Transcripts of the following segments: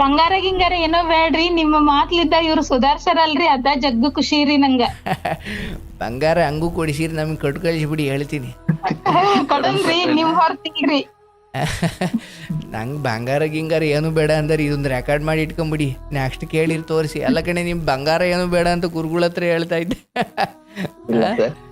ಬಂಗಾರ ಗಿಂಗಾರ ಏನೋ ಬೇಡ್ರಿ ನಿಮ್ಮ ಮಾತ್ಲಿದ್ದ ಇವ್ರು ಸುಧಾರ್ಸರಲ್ರಿ ಅದ ಜಗ್ಗು ಖುಷಿ ರೀ ನಂಗ. ಬಂಗಾರ ಹಂಗೂ ಕೊಡಿಸಿರಿ ನಮ್ಗೆ ಕೊಟ್ಟು ಕಳಿಸ್ಬಿಡಿ ಹೇಳ್ತೀನಿ. ಕೊಡಲ್ರಿ ನೀವ್ ಹೊರ್ತಿಲ್ರಿ ನಂಗೆ ಬಂಗಾರ ಗಿಂಗಾರ ಏನು ಬೇಡ ಅಂದ್ರೆ ಇದೊಂದು ರೆಕಾರ್ಡ್ ಮಾಡಿ ಇಟ್ಕೊಂಬಿಡಿ. ನೆಕ್ಸ್ಟ್ ಕೇಳಿರ್ ತೋರಿಸಿ. ಎಲ್ಲ ಕಡೆ ನಿಮ್ ಬಂಗಾರ ಏನು ಬೇಡ ಅಂತ ಗುರುಗಳ ಹತ್ರ ಹೇಳ್ತಾ ಇದ್ದೆ.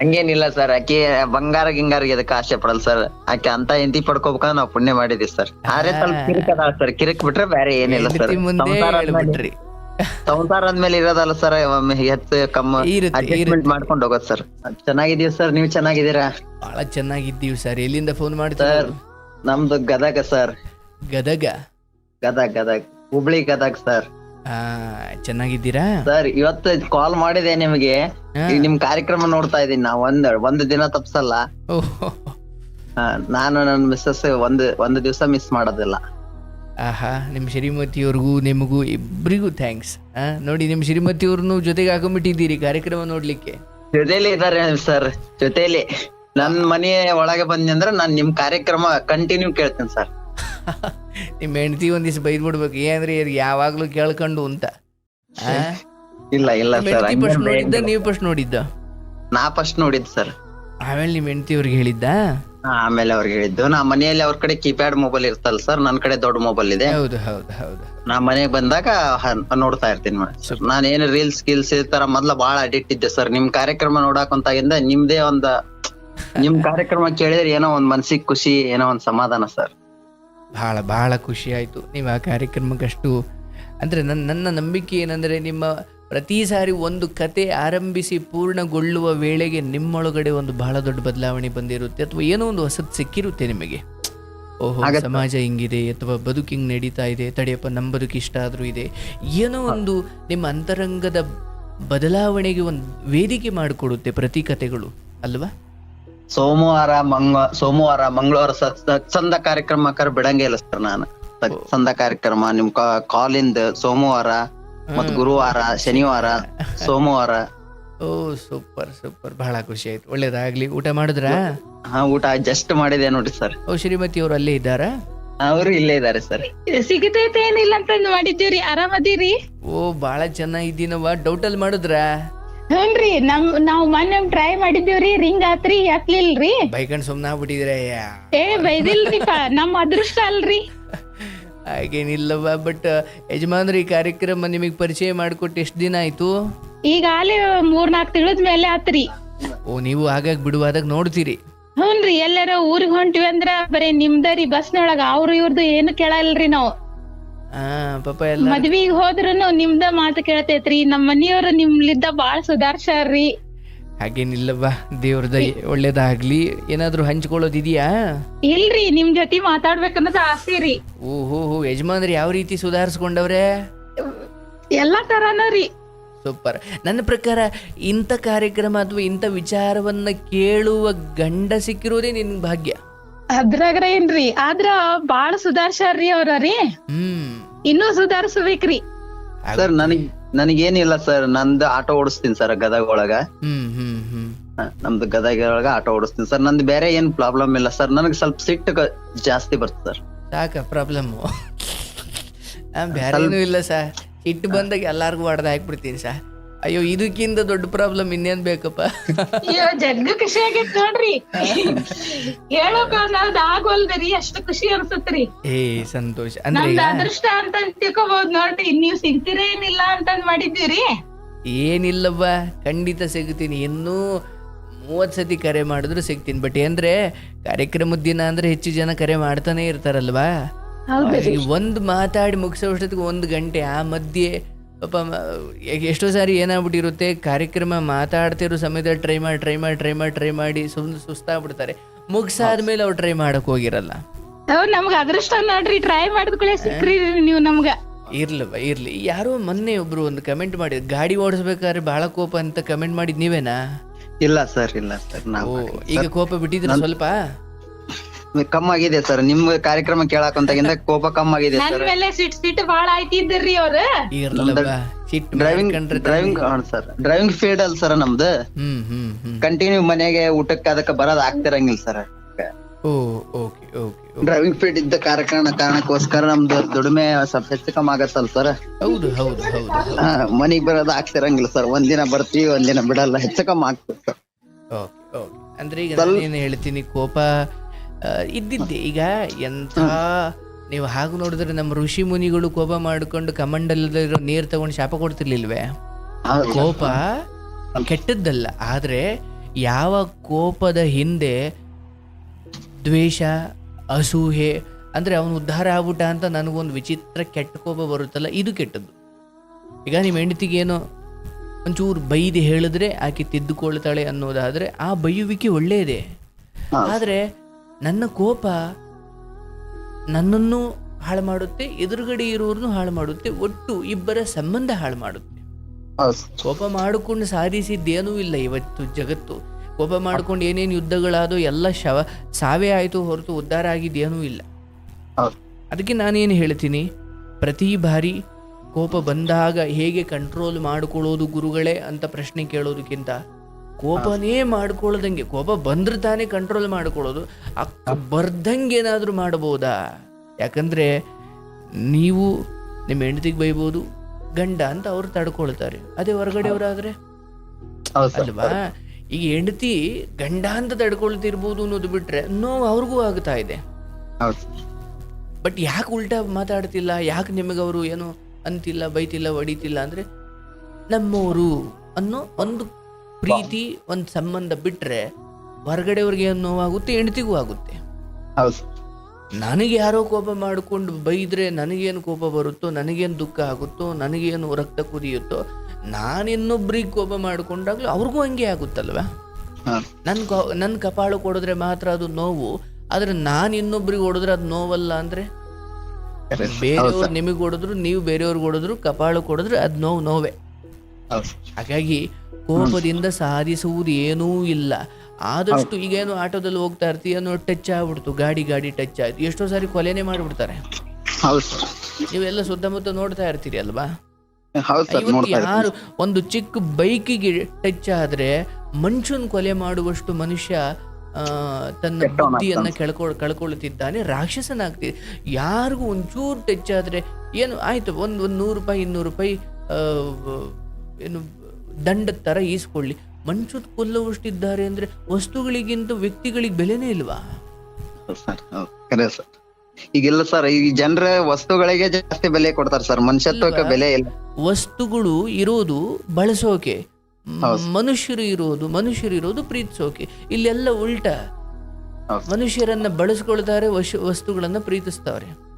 ಹಂಗೇನಿಲ್ಲ ಸರ್. ಆಕಿ ಬಂಗಾರ ಗಿಂಗಾರ ಅದಕ್ಕೆ ಆಸೆ ಪಡಲ್ ಸರ್. ಆಕೆ ಅಂತ ಎಂತಿ ಪಡ್ಕೋಬೇಕಂದ್ರೆ ನಾವ್ ಪುಣ್ಯ ಮಾಡಿದ್ವಿ ಸರ್. ಆದ್ರೆ ಸ್ವಲ್ಪ ಕಿರಿಕ್ ಅದಾಳ ಸರ್. ಕಿರಿಕ್ ಬಿಟ್ರೆ ಬೇರೆ ಏನಿಲ್ಲ ಸರ್. ಸಂಸಾರ ಆದ್ಮೇಲೆ ಸಂಸಾರ ಆದ್ಮೇಲೆ ಇರೋದಲ್ಲ ಸರ್. ಒಮ್ಮೆ ಹೆಚ್ಚು ಕಮ್ಮ ಇರುತ್ತೆ, ಅಡ್ಜಸ್ಟ್ಮೆಂಟ್ ಮಾಡ್ಕೊಂಡು ಹೋಗೋದ್ ಸರ್. ಚೆನ್ನಾಗಿದೀವಿ ಸರ್? ನೀವ್ ಚೆನ್ನಾಗಿದ್ದೀರಾ? ಬಹಳ ಚೆನ್ನಾಗಿದ್ದೀವಿ ಸರ್. ಎಲ್ಲಿಂದ ಫೋನ್ ಮಾಡ್ತಾರೆ ಸರ್ ನಮ್ದು ಗದಗ ಸರ್. ಗದಗ? ಗದಗ್ ಗದಗ್. ಹುಬ್ಳಿ ಗದಗ್ ಸರ್. ಚೆನ್ನಾಗಿದ್ದೀರಾ? ಸರ್ ಇವತ್ತು ಕಾಲ್ ಮಾಡಿದೆ ನಿಮಗೆ. ಈಗ ನಿಮ್ ಕಾರ್ಯಕ್ರಮ ನೋಡ್ತಾ ಇದೀನಿ ನಾ ಒಂದ್ ಒಂದ್ ದಿನ ತಪ್ಸಲ್ಲ. ಓಹ್. ನಾನು ನನ್ನ ಮಿಸ್ಸಸ್ ಒಂದ್ ಒಂದ್ ದಿವಸ ಮಿಸ್ ಮಾಡೋದಿಲ್ಲ. ಆಹಾ ನಿಮ್ಮ ಶ್ರೀಮತಿಯವ್ರಿಗೂ ನಿಮಗೂ ಇಬ್ಬರಿಗೂ ಥ್ಯಾಂಕ್ಸ್ ನೋಡಿ ನಿಮ್ಮ ಶ್ರೀಮತಿಯವ್ರನ್ನು ಜೊತೆಗೆ ಹಾಕೊಂಡ್ಬಿಟ್ಟಿದ್ದೀರಿ ಕಾರ್ಯಕ್ರಮ ನೋಡ್ಲಿಕ್ಕೆ. ಜೊತೆಯಲ್ಲಿ ಇದಾರೆ ಸರ್ ಜೊತೆಯಲ್ಲಿ ನನ್ ಮನೆ ಒಳಗೆ ಬಂದಿ ಅಂದ್ರೆ ನಾನ್ ನಿಮ್ ಕಾರ್ಯಕ್ರಮ ಕಂಟಿನ್ಯೂ ಕೇಳ್ತೇನೆ ಸರ್ ನಿಮ್ಮ ಹೆಂಡತಿ ಒಂದ್ ದಿವ್ಸ ಬೈದ್ ಬಿಡ್ಬೇಕು ಏನ್ರಿ ಇವ್ರು ಯಾವಾಗ್ಲೂ ಕೇಳ್ಕೊಂಡು ಅಂತ. ಆ? ಇಲ್ಲ ಇಲ್ಲ ಸರ್ ಹೆಂಡತಿ ನೋಡಿದ್ದ ನೀವು ಫಸ್ಟ್ ನೋಡಿದ್ದ? ನಾ ಫಸ್ಟ್ ನೋಡಿದ್ ಸರ್. ಆಮೇಲೆ ನಿಮ್ಮ ಹೆಂಡತಿ ಅವ್ರಿಗೆ ಹೇಳಿದ್ದ? ಆಮೇಲೆ ಅವ್ರಿಗೆ ಹೇಳಿದ್ದು. ನಾ ಮನೆಯಲ್ಲಿ ಅವ್ರ ಕಡೆ ಕೀಪ್ಯಾಡ್ ಮೊಬೈಲ್ ಇರ್ತಲ್ಲ ಸರ್ ನನ್ ಕಡೆ ದೊಡ್ಡ ಮೊಬೈಲ್ ಇದೆ. ಹೌದು ಹೌದು ಹೌದು. ನಾ ಮನೆಗೆ ಬಂದಾಗ ಹ- ನೋಡ್ತಾ ಇರ್ತೀನಿ ಸರ್. ನಾನು ಏನು ರೀಲ್ಸ್ ಸ್ಕಿಲ್ಸ್ ಈ ತರ ಮೊದ್ಲ ಬಾಳ ಅಡಿಕ್ಟ್ ಇದ್ದೆ ಸರ್. ನಿಮ್ ಕಾರ್ಯಕ್ರಮ ನೋಡಾಕಂತಾಗಿಂದ ನಿಮ್ದೇ ಒಂದ ನಿಮ್ ಕಾರ್ಯಕ್ರಮ ಕೇಳಿದ್ರೆ ಏನೋ ಒಂದ್ ಮನ್ಸಿಗೆ ಖುಷಿ ಏನೋ ಒಂದ್ ಸಮಾಧಾನ ಸರ್. ಬಹಳ ಭಾಳ ಖುಷಿ ಆಯಿತು. ನೀವು ಆ ಕಾರ್ಯಕ್ರಮಕ್ಕಷ್ಟು ಅಂದರೆ ನನ್ನ ನನ್ನ ನಂಬಿಕೆ ಏನಂದರೆ ನಿಮ್ಮ ಪ್ರತಿ ಸಾರಿ ಒಂದು ಕತೆ ಆರಂಭಿಸಿ ಪೂರ್ಣಗೊಳ್ಳುವ ವೇಳೆಗೆ ನಿಮ್ಮೊಳಗಡೆ ಒಂದು ಬಹಳ ದೊಡ್ಡ ಬದಲಾವಣೆ ಬಂದಿರುತ್ತೆ ಅಥವಾ ಏನೋ ಒಂದು ಹೊಸದು ಸಿಕ್ಕಿರುತ್ತೆ ನಿಮಗೆ. ಓಹೋ. ಸಮಾಜ ಹಿಂಗಿದೆ ಅಥವಾ ಬದುಕು ಹಿಂಗೆ ನಡೀತಾ ಇದೆ ತಡೆಯಪ್ಪ ನಮ್ಮ ಬದುಕು ಇಷ್ಟ ಆದರೂ ಇದೆ. ಏನೋ ಒಂದು ನಿಮ್ಮ ಅಂತರಂಗದ ಬದಲಾವಣೆಗೆ ಒಂದು ವೇದಿಕೆ ಮಾಡಿಕೊಡುತ್ತೆ ಪ್ರತಿ ಕತೆಗಳು ಅಲ್ವಾ? ಸೋಮವಾರ ಮಂಗ ಸೋಮವಾರ ಮಂಗಳವಾರ ಸತ್ಸಂದ ಕಾರ್ಯಕ್ರಮಕ್ಕಾರ ಬಿಡಂಗೇ ಇಲ್ಲ ಸರ್ ನಾನು. ಸತ್ಸಂದ ಕಾರ್ಯಕ್ರಮ ನಿಮ್ ಕಾಲಿಂದ ಸೋಮವಾರ ಮತ್ ಗುರುವಾರ ಶನಿವಾರ ಸೋಮವಾರ. ಓ ಸೂಪರ್ ಸೂಪರ್. ಬಹಳ ಖುಷಿ ಆಯ್ತು. ಒಳ್ಳೇದಾಗ್ಲಿ. ಊಟ ಮಾಡಿದ್ರ? ಹಾ ಊಟ ಜಸ್ಟ್ ಮಾಡಿದೆ ನೋಡಿ ಸರ್. ಓ ಶ್ರೀಮತಿ ಅವ್ರು ಅಲ್ಲೇ ಇದ್ದಾರ? ಅವರು ಇಲ್ಲೇ ಇದಾರೆ ಸರ್. ಸಿಗತೈತೆ ಏನಿಲ್ಲ ಅಂತ ಮಾಡಿದ್ದೀವ್ರಿ. ಆರಾಮದಿರಿ? ಓ ಬಹಳ ಡೌಟ್ ಅಲ್ಲಿ ಮಾಡಿದ್ರಾ? ಹ್ಞೂನ್ರಿ ನಮ್ ನಾವ್ ಮೊನ್ನೆ ಟ್ರೈ ಮಾಡಿದ್ದೀವ್ರಿ ರಿಂಗ್ ಆತ್ರಿ ಎತ್ಲಿಲ್ರಿ ಬೈಕಂಡ್ ಸುಮ್ಮನೆ ಆಗ್ಬಿಟ್ಟಿದ್ರೆ ಏ ಬೈದಿಲ್ರಿಪ್ಪ ನಮ್ ಅದೃಷ್ಟ ಅಲ್ರಿ. ಹಾಗೇನಿಲ್ಲವ ಬಟ್ ಯಜಮಾನ್ರಿ ಈ ಕಾರ್ಯಕ್ರಮ ನಿಮಗೆ ಪರಿಚಯ ಮಾಡಿಕೊಟ್ಟು ಎಷ್ಟು ದಿನ ಆಯ್ತು? ಈಗ ಆಲೆ ಮೂರ್ನಾಲ್ಕು ತಿಳಿದ ಮೇಲೆ ಆತ್ರಿ. ಓ ನೀವು ಹಾಗಾಗಿ ಬಿಡುವಾದಾಗ ನೋಡ್ತೀರಿ. ಹ್ಞೂನ್ರಿ ಎಲ್ಲಾರ ಊರಿಗ್ ಹೊಂಟಿವಿ ಅಂದ್ರ ಬರೇ ನಿಮ್ದರಿ ಬಸ್ನೊಳಗ ಅವ್ರ ಇವ್ರದ್ದು ಏನು ಕೇಳಲ್ರಿ ನಾವ್. ಪಾಪ ಎಲ್ಲ ಮದ್ವಿಗ್ ಹೋದ್ರುನು ನಿಮ್ದ ಮಾತು ಕೇಳ್ತೈತ್ರಿ ನಮ್ ಮನಿಯವ್ರು ನಿಮ್ಲಿದ್ದ ಬಾಳ ಸುಧಾರ್ಸಾರ್ರಿ ಹಾಗೇನಿಲ್ಲವ್ವ ದೇವ್ರದ ಒಳ್ಳೇದಾಗ್ಲಿ. ಏನಾದ್ರೂ ಹಂಚ್ಕೊಳ್ಳೋದಿದೆಯಾ? ಇಲ್ರಿ ನಿಮ್ ಜೊತೆ ಮಾತಾಡ್ಬೇಕನ್ನೋದು ಆಸೆ ರೀ. ಓ ಹೋ ಹೋ ಯಜಮಾನ್ರಿ ಯಾವ ರೀತಿ ಸುಧಾರಿಸ್ಕೊಂಡವ್ರೆ? ಎಲ್ಲಾ ತರಾನ ರೀ. ಸೂಪರ್. ನನ್ನ ಪ್ರಕಾರ ಇಂಥ ಕಾರ್ಯಕ್ರಮ ಅಥವಾ ಇಂಥ ವಿಚಾರವನ್ನ ಕೇಳುವ ಗಂಡ ಸಿಕ್ಕಿರೋದೇ ನಿನ್ ಭಾಗ್ಯ. ಅದ್ರಾಗ್ರ ಏನ್ರಿ? ಆದ್ರ ಬಾಳ ಸುಧಾರ್ಸಾರ್ರಿ ಅವ್ರ ರೀ. ಹ್ಮ್. ಇನ್ನೂ ಸುಧಾರಿಸ್ಬೇಕ್ರಿ. ಸರ್ ನನಗ್ ನನಗೇನಿಲ್ಲ ಸರ್. ನಂದು ಆಟೋ ಓಡಿಸ್ತೀನಿ ಸರ್ ಗದಗ ಒಳಗ ಹ್ಮ್ ಹ್ಮ್ ಹ್ಮ್. ಹ, ನಮ್ದು ಗದಗ ಒಳಗ ಆಟೋ ಓಡಿಸ್ತೀನಿ ಸರ್. ನಂದು ಬೇರೆ ಏನ್ ಪ್ರಾಬ್ಲಮ್ ಇಲ್ಲ ಸರ್. ನನಗ್ ಸ್ವಲ್ಪ ಸಿಟ್ಟು ಜಾಸ್ತಿ ಬರ್ತದೆ ಸರ್. ಸಾಕ ಪ್ರಾಬ್ಲಮ್ ಬೇರೆ ಇಲ್ಲ ಸರ್. ಇಟ್ಟು ಬಂದಾಗ ಎಲ್ಲಾರ್ಗು ಹೊಡೆದ ಹಾಕ್ಬಿಡ್ತೀನಿ ಸಾ ಅಯ್ಯೋ ಇದಕ್ಕಿಂತ ದೊಡ್ಡ ಪ್ರಾಬ್ಲಮ್ ಇನ್ನೇನ್ ಬೇಕಪ್ಪ? ಅಯ್ಯೋ ಜಗ್ಗ ಖುಷಿ ಆಗೈತ್ ನೋಡ್ರಿ. ಹೇಳೋಕ ಆಗೋಲ್ದರಿ ಅಷ್ಟು ಖುಷಿ ಅನ್ಸತ್ರಿ ಏ ಸಂತೋಷ. ಅಂದ್ರೆ ನಮ್ದು ಅದೃಷ್ಟ ಅಂತ ತಿಳ್ಕೊಬಹುದು ನೋಡ್ರಿ. ನೀವ್ ಸಿಗ್ತಿರೇನಿಲ್ಲ ಅಂತ ಮಾಡಿದ್ದೀರಿ ಏನಿಲ್ಲವ್ವ ಖಂಡಿತ ಸಿಗ್ತೀನಿ. ಇನ್ನೂ ಮೂವತ್ತು ಸತಿ ಕರೆ ಮಾಡಿದ್ರು ಸಿಗ್ತೀನಿ. ಬಟ್ ಅಂದ್ರೆ ಕಾರ್ಯಕ್ರಮದ ದಿನ ಅಂದ್ರೆ ಹೆಚ್ಚು ಜನ ಕರೆ ಮಾಡ್ತಾನೆ ಇರ್ತಾರಲ್ವಾ? ಒಂದ್ ಈ ಒಂದು ಮಾತಾಡಿ ಮುಗಿಸೋಷ್ಟೊತ್ತಿಗೆ ಒಂದ್ ಗಂಟೆ ಆ ಮಧ್ಯೆ ಪಾಪ ಎಷ್ಟೋ ಸಾರಿ ಏನಾಗ್ಬಿಟ್ಟಿರುತ್ತೆ ಕಾರ್ಯಕ್ರಮ ಮಾತಾಡ್ತಿರೋ ಸಮಯದಲ್ಲಿ ಟ್ರೈ ಮಾಡಿ ಟ್ರೈ ಮಾಡಿ ಟ್ರೈ ಮಾಡಿ ಟ್ರೈ ಮಾಡಿ ಸುಮ್ಮನೆ ಸುಸ್ತಾಗ್ಬಿಡ್ತಾರೆ. ಮುಗಿಸಾದ್ಮೇಲೆ ಅವ್ರು ಟ್ರೈ ಮಾಡಕ್ ಹೋಗಿರಲ್ಲ. ನಮ್ಗೆ ನಮ್ಗ ಅದೃಷ್ಟ ನೋಡ್ರಿ ಟ್ರೈ ಮಾಡಿದ್ಕೂಳೆ ಸಿಕ್ಕ್ರಿ ನೀವು ನಮ್ಗೆ. ಇರ್ಲವ ಇರ್ಲಿ. ಯಾರೋ ಮೊನ್ನೆ ಒಬ್ರು ಒಂದು ಕಮೆಂಟ್ ಮಾಡಿದ್ರು ಗಾಡಿ ಓಡಿಸ್ಬೇಕಾದ್ರೆ ಬಹಳ ಕೋಪ ಅಂತ ಕಮೆಂಟ್ ಮಾಡಿದ್ ನೀವೇನಾ? ಇಲ್ಲ ಸರ್ ಇಲ್ಲ ಸರ್ ಓ ನಾವು ಈಗ ಕೋಪ ಬಿಟ್ಟಿದ್ರೆ ಸ್ವಲ್ಪ? ಕಮ್ಮಾಗಿದೆ ಸರ್. ನಿಮ್ ಕಾರ್ಯಕ್ರಮ ಕೇಳಾಕಂತಾಗಿಂದ ಕೋಪ ಕಮ್ಮ ಆಗಿದೆ ಸರ್. ಮೇಲೆ ಸಿಟ್ ಸಿಟ್ ಬಾಳ ಆಯ್ತಿದ್ರಿ ಅವ್ರ. ಇರ್ಲವ ಸಿಟ್ಟು driving driving sir. Driving field ಅಲ್ ಸರ್ ನಮ್ದು. ಹ್ಮ್ ಹ್ಮ್ ಹ್ಮ್. ಕಂಟಿನ್ಯೂ ಮನೆಗೆ ಊಟಕ್ಕೆ ಅದಕ್ಕೆ ಬರೋದ್ ಆಗ್ತಿರಂಗಿಲ್ಲ ಸರ್ ಓ ಓಕೆ ಓಕೆ ಡ್ರೈವಿಂಗ್ ಫೀಲ್ಡ್ ಇದ್ದ ಕಾರ್ಯಕ್ರಮ ಕಾರಣಕ್ಕೋಸ್ಕರ ನಮ್ದು ದುಡಿಮೆ ಸ್ವಲ್ಪ ಹೆಚ್ಚು ಕಮ್ಮಿ ಆಗತ್ತಲ್ಲ ಸರ್. ಹೌದು ಹೌದು ಹೌದು ಹೌದು. ಮನಿಗ್ ಬರೋದು ಆಗ್ತಿರಂಗಿಲ್ಲ ಸರ್. ಒಂದಿನ ಬರ್ತೀವಿ ಒಂದಿನ ಬಿಡಲ್ಲ. ಹೆಚ್ಚು ಕಮ್ಮಿ ಆಗ್ತದೆ ಸರ್. Okay okay. ಅಂದ್ರೆ ಈಗ ಏನು ಹೇಳ್ತೀನಿ ಕೋಪ ಆ, ಇದ್ದಿದ್ದೆ. ಈಗ ಎಂಥ ನೀವು ಹಾಗೆ ನೋಡಿದ್ರೆ ನಮ್ಮ ಋಷಿ ಮುನಿಗಳು ಕೋಪ ಮಾಡ್ಕೊಂಡು ಕಮಂಡಲದಲ್ಲಿರೋ ನೀರು ತಗೊಂಡು ಶಾಪ ಕೊಡ್ತಿರ್ಲಿಲ್ವೇ? ಹೌದು. ಕೋಪ ಕೆಟ್ಟದ್ದಲ್ಲ. ಆದರೆ ಯಾವ ಕೋಪದ ಹಿಂದೆ ದ್ವೇಷ ಅಸೂಹೆ ಅಂದರೆ ಅವನು ಉದ್ಧಾರ ಆಗ್ಬಿಟ್ಟ ಅಂತ ನನಗೊಂದು ವಿಚಿತ್ರ ಕೆಟ್ಟ ಕೋಪ ಬರುತ್ತಲ್ಲ ಇದು ಕೆಟ್ಟದ್ದು. ಈಗ ನಿಮ್ಮ ಹೆಂಡತಿಗೇನೋ ಒಂಚೂರು ಬೈದು ಹೇಳಿದ್ರೆ ಆಕೆ ತಿದ್ದುಕೊಳ್ತಾಳೆ ಅನ್ನೋದಾದರೆ ಆ ಬೈಯುವಿಕೆ ಒಳ್ಳೆಯದೇ. ಆದ್ರೆ ಆದರೆ ನನ್ನ ಕೋಪ ನನ್ನನ್ನು ಹಾಳು ಮಾಡುತ್ತೆ ಎದುರುಗಡೆ ಇರೋರ್ನು ಹಾಳು ಮಾಡುತ್ತೆ ಒಟ್ಟು ಇಬ್ಬರ ಸಂಬಂಧ ಹಾಳು ಮಾಡುತ್ತೆ. ಕೋಪ ಮಾಡಿಕೊಂಡು ಸಾಧಿಸಿದ್ದೇನೂ ಇಲ್ಲ ಇವತ್ತು ಜಗತ್ತು. ಕೋಪ ಮಾಡಿಕೊಂಡು ಏನೇನು ಯುದ್ಧಗಳಾದೋ ಎಲ್ಲ ಶವ ಸಾವೇ ಆಯಿತು ಹೊರತು ಉದ್ಧಾರ ಆಗಿದ್ದೇನೂ ಇಲ್ಲ. ಅದಕ್ಕೆ ನಾನೇನು ಹೇಳ್ತೀನಿ ಪ್ರತಿ ಬಾರಿ ಕೋಪ ಬಂದಾಗ ಹೇಗೆ ಕಂಟ್ರೋಲ್ ಮಾಡಿಕೊಳ್ಳೋದು ಗುರುಗಳೇ ಅಂತ ಪ್ರಶ್ನೆ ಕೇಳೋದಕ್ಕಿಂತ ಕೋಪನೇ ಮಾಡ್ಕೊಳ್ಳೋದಂಗೆ ಕೋಪ ಬಂದ್ರೆ ತಾನೇ ಕಂಟ್ರೋಲ್ ಮಾಡ್ಕೊಳ್ಳೋದು. ಅಕ್ಕ ಬರ್ದಂಗೆ ಏನಾದರೂ ಮಾಡ್ಬೋದಾ ಯಾಕಂದರೆ ನೀವು ನಿಮ್ಮ ಹೆಂಡತಿಗೆ ಬೈಬೋದು ಗಂಡ ಅಂತ ಅವ್ರು ತಡ್ಕೊಳ್ತಾರೆ. ಅದೇ ಹೊರಗಡೆಯವರಾದರೆ? ಅಲ್ವಾ? ಈಗ ಹೆಂಡತಿ ಗಂಡ ಅಂತ ತಡ್ಕೊಳ್ತಿರ್ಬೋದು ಅನ್ನೋದು ಬಿಟ್ರೆ ನೋವು ಅವ್ರಿಗೂ ಆಗ್ತಾ ಇದೆ. ಬಟ್ ಯಾಕೆ ಉಲ್ಟಾ ಮಾತಾಡ್ತಿಲ್ಲ? ಯಾಕೆ ನಿಮಗೆ ಅವರು ಏನು ಅಂತಿಲ್ಲ ಬೈತಿಲ್ಲ ಹೊಡಿತಿಲ್ಲ ಅಂದ್ರೆ ನಮ್ಮವರು ಅನ್ನೋ ಒಂದು ಪ್ರೀತಿ ಒಂದು ಸಂಬಂಧ ಬಿಟ್ರೆ ಹೊರಗಡೆಯವ್ರಿಗೆ ಏನು ನೋವಾಗುತ್ತೆ ಹೆಂಡತಿಗೂ ಆಗುತ್ತೆ. ನನಗೆ ಯಾರೋ ಕೋಪ ಮಾಡಿಕೊಂಡು ಬೈದ್ರೆ ನನಗೇನು ಕೋಪ ಬರುತ್ತೋ ನನಗೇನು ದುಃಖ ಆಗುತ್ತೋ ನನಗೇನು ರಕ್ತ ಕುದಿಯುತ್ತೋ ನಾನು ಇನ್ನೊಬ್ರಿಗೆ ಕೋಪ ಮಾಡಿಕೊಂಡಾಗ್ಲೂ ಅವ್ರಿಗೂ ಹಂಗೆ ಆಗುತ್ತಲ್ವಾ? ನನ್ ನನ್ನ ಕಪಾಳು ಕೊಡಿದ್ರೆ ಮಾತ್ರ ಅದು ನೋವು ಆದ್ರೆ ನಾನು ಇನ್ನೊಬ್ರಿಗೆ ಹೊಡೆದ್ರೆ ಅದು ನೋವಲ್ಲ ಅಂದ್ರೆ? ಬೇರೆಯವ್ರು. ನಿಮಗೆ ಹೊಡೆದ್ರು ನೀವು ಬೇರೆಯವ್ರಿಗೆ ಹೊಡೆದ್ರು ಕಪಾಳು ಕೊಡಿದ್ರೆ ಅದು ನೋವು ನೋವೇ. ಹೌದು. ಹಾಗಾಗಿ ಕೋಪದಿಂದ ಸಾಧಿಸುವುದು ಏನೂ ಇಲ್ಲ. ಆದಷ್ಟು ಈಗೇನು ಆಟೋದಲ್ಲಿ ಹೋಗ್ತಾ ಇರ್ತೀಯ ಏನೋ ಟಚ್ ಆಗ್ಬಿಡ್ತು ಗಾಡಿ ಗಾಡಿ ಟಚ್ ಆಯ್ತು. ಎಷ್ಟೋ ಸಾರಿ ಕೊಲೆನೇ ಮಾಡಿಬಿಡ್ತಾರೆ. ನೀವೆಲ್ಲ ಸುತ್ತಮುತ್ತ ನೋಡ್ತಾ ಇರ್ತೀರಿ ಅಲ್ವಾ. ಯಾರು ಒಂದು ಚಿಕ್ಕ ಬೈಕಿಗೆ ಟಚ್ ಆದ್ರೆ ಮನುಷ್ಯನ್ ಕೊಲೆ ಮಾಡುವಷ್ಟು ಮನುಷ್ಯ ಆ, ತನ್ನ. ಬುದ್ಧಿಯನ್ನ ಕೆಳಕೊ ಕಳ್ಕೊಳ್ತಿದ್ದಾನೆ ರಾಕ್ಷಸನಾಗ್ತಿದೆ ಯಾರಿಗೂ ಒಂಚೂರು ಟಚ್ ಆದ್ರೆ ಏನು ಆಯ್ತು ಒಂದ್ ಒಂದ್ ನೂರು ರೂಪಾಯಿ ಇನ್ನೂರು ರೂಪಾಯಿ ಏನು ದಂಡದ ತರ ಈಸ್ಕೊಳ್ಳಿ. ಮನುಷ್ಯದ ಕೊಲ್ಲುವಷ್ಟಿದ್ದಾರೆ ಅಂದ್ರೆ ವಸ್ತುಗಳಿಗಿಂತ ವ್ಯಕ್ತಿಗಳಿಗೆ ಬೆಲೆನೇ ಇಲ್ವಾ? ಸರ್ ಈಗಿಲ್ಲ ಸರ್ ಈ ಜನರ ವಸ್ತುಗಳಿಗೆ ಜಾಸ್ತಿ ಬೆಲೆ ಕೊಡ್ತಾರೆ ಸರ್. ಮನುಷ್ಯತ್ವಕ್ಕೆ ಬೆಲೆ ಇಲ್ಲ. ವಸ್ತುಗಳು ಇರೋದು ಬಳಸೋಕೆ. ಮನುಷ್ಯರು ಇರೋದು ಮನುಷ್ಯರು ಇರೋದು ಪ್ರೀತಿಸೋಕೆ. ಇಲ್ಲೆಲ್ಲ ಉಲ್ಟ. ಮನುಷ್ಯರನ್ನ ಬಳಸ್ಕೊಳ್ತಾರೆ ವಶ ವಸ್ತುಗಳನ್ನ ಪ್ರೀತಿಸ್ತಾರೆ.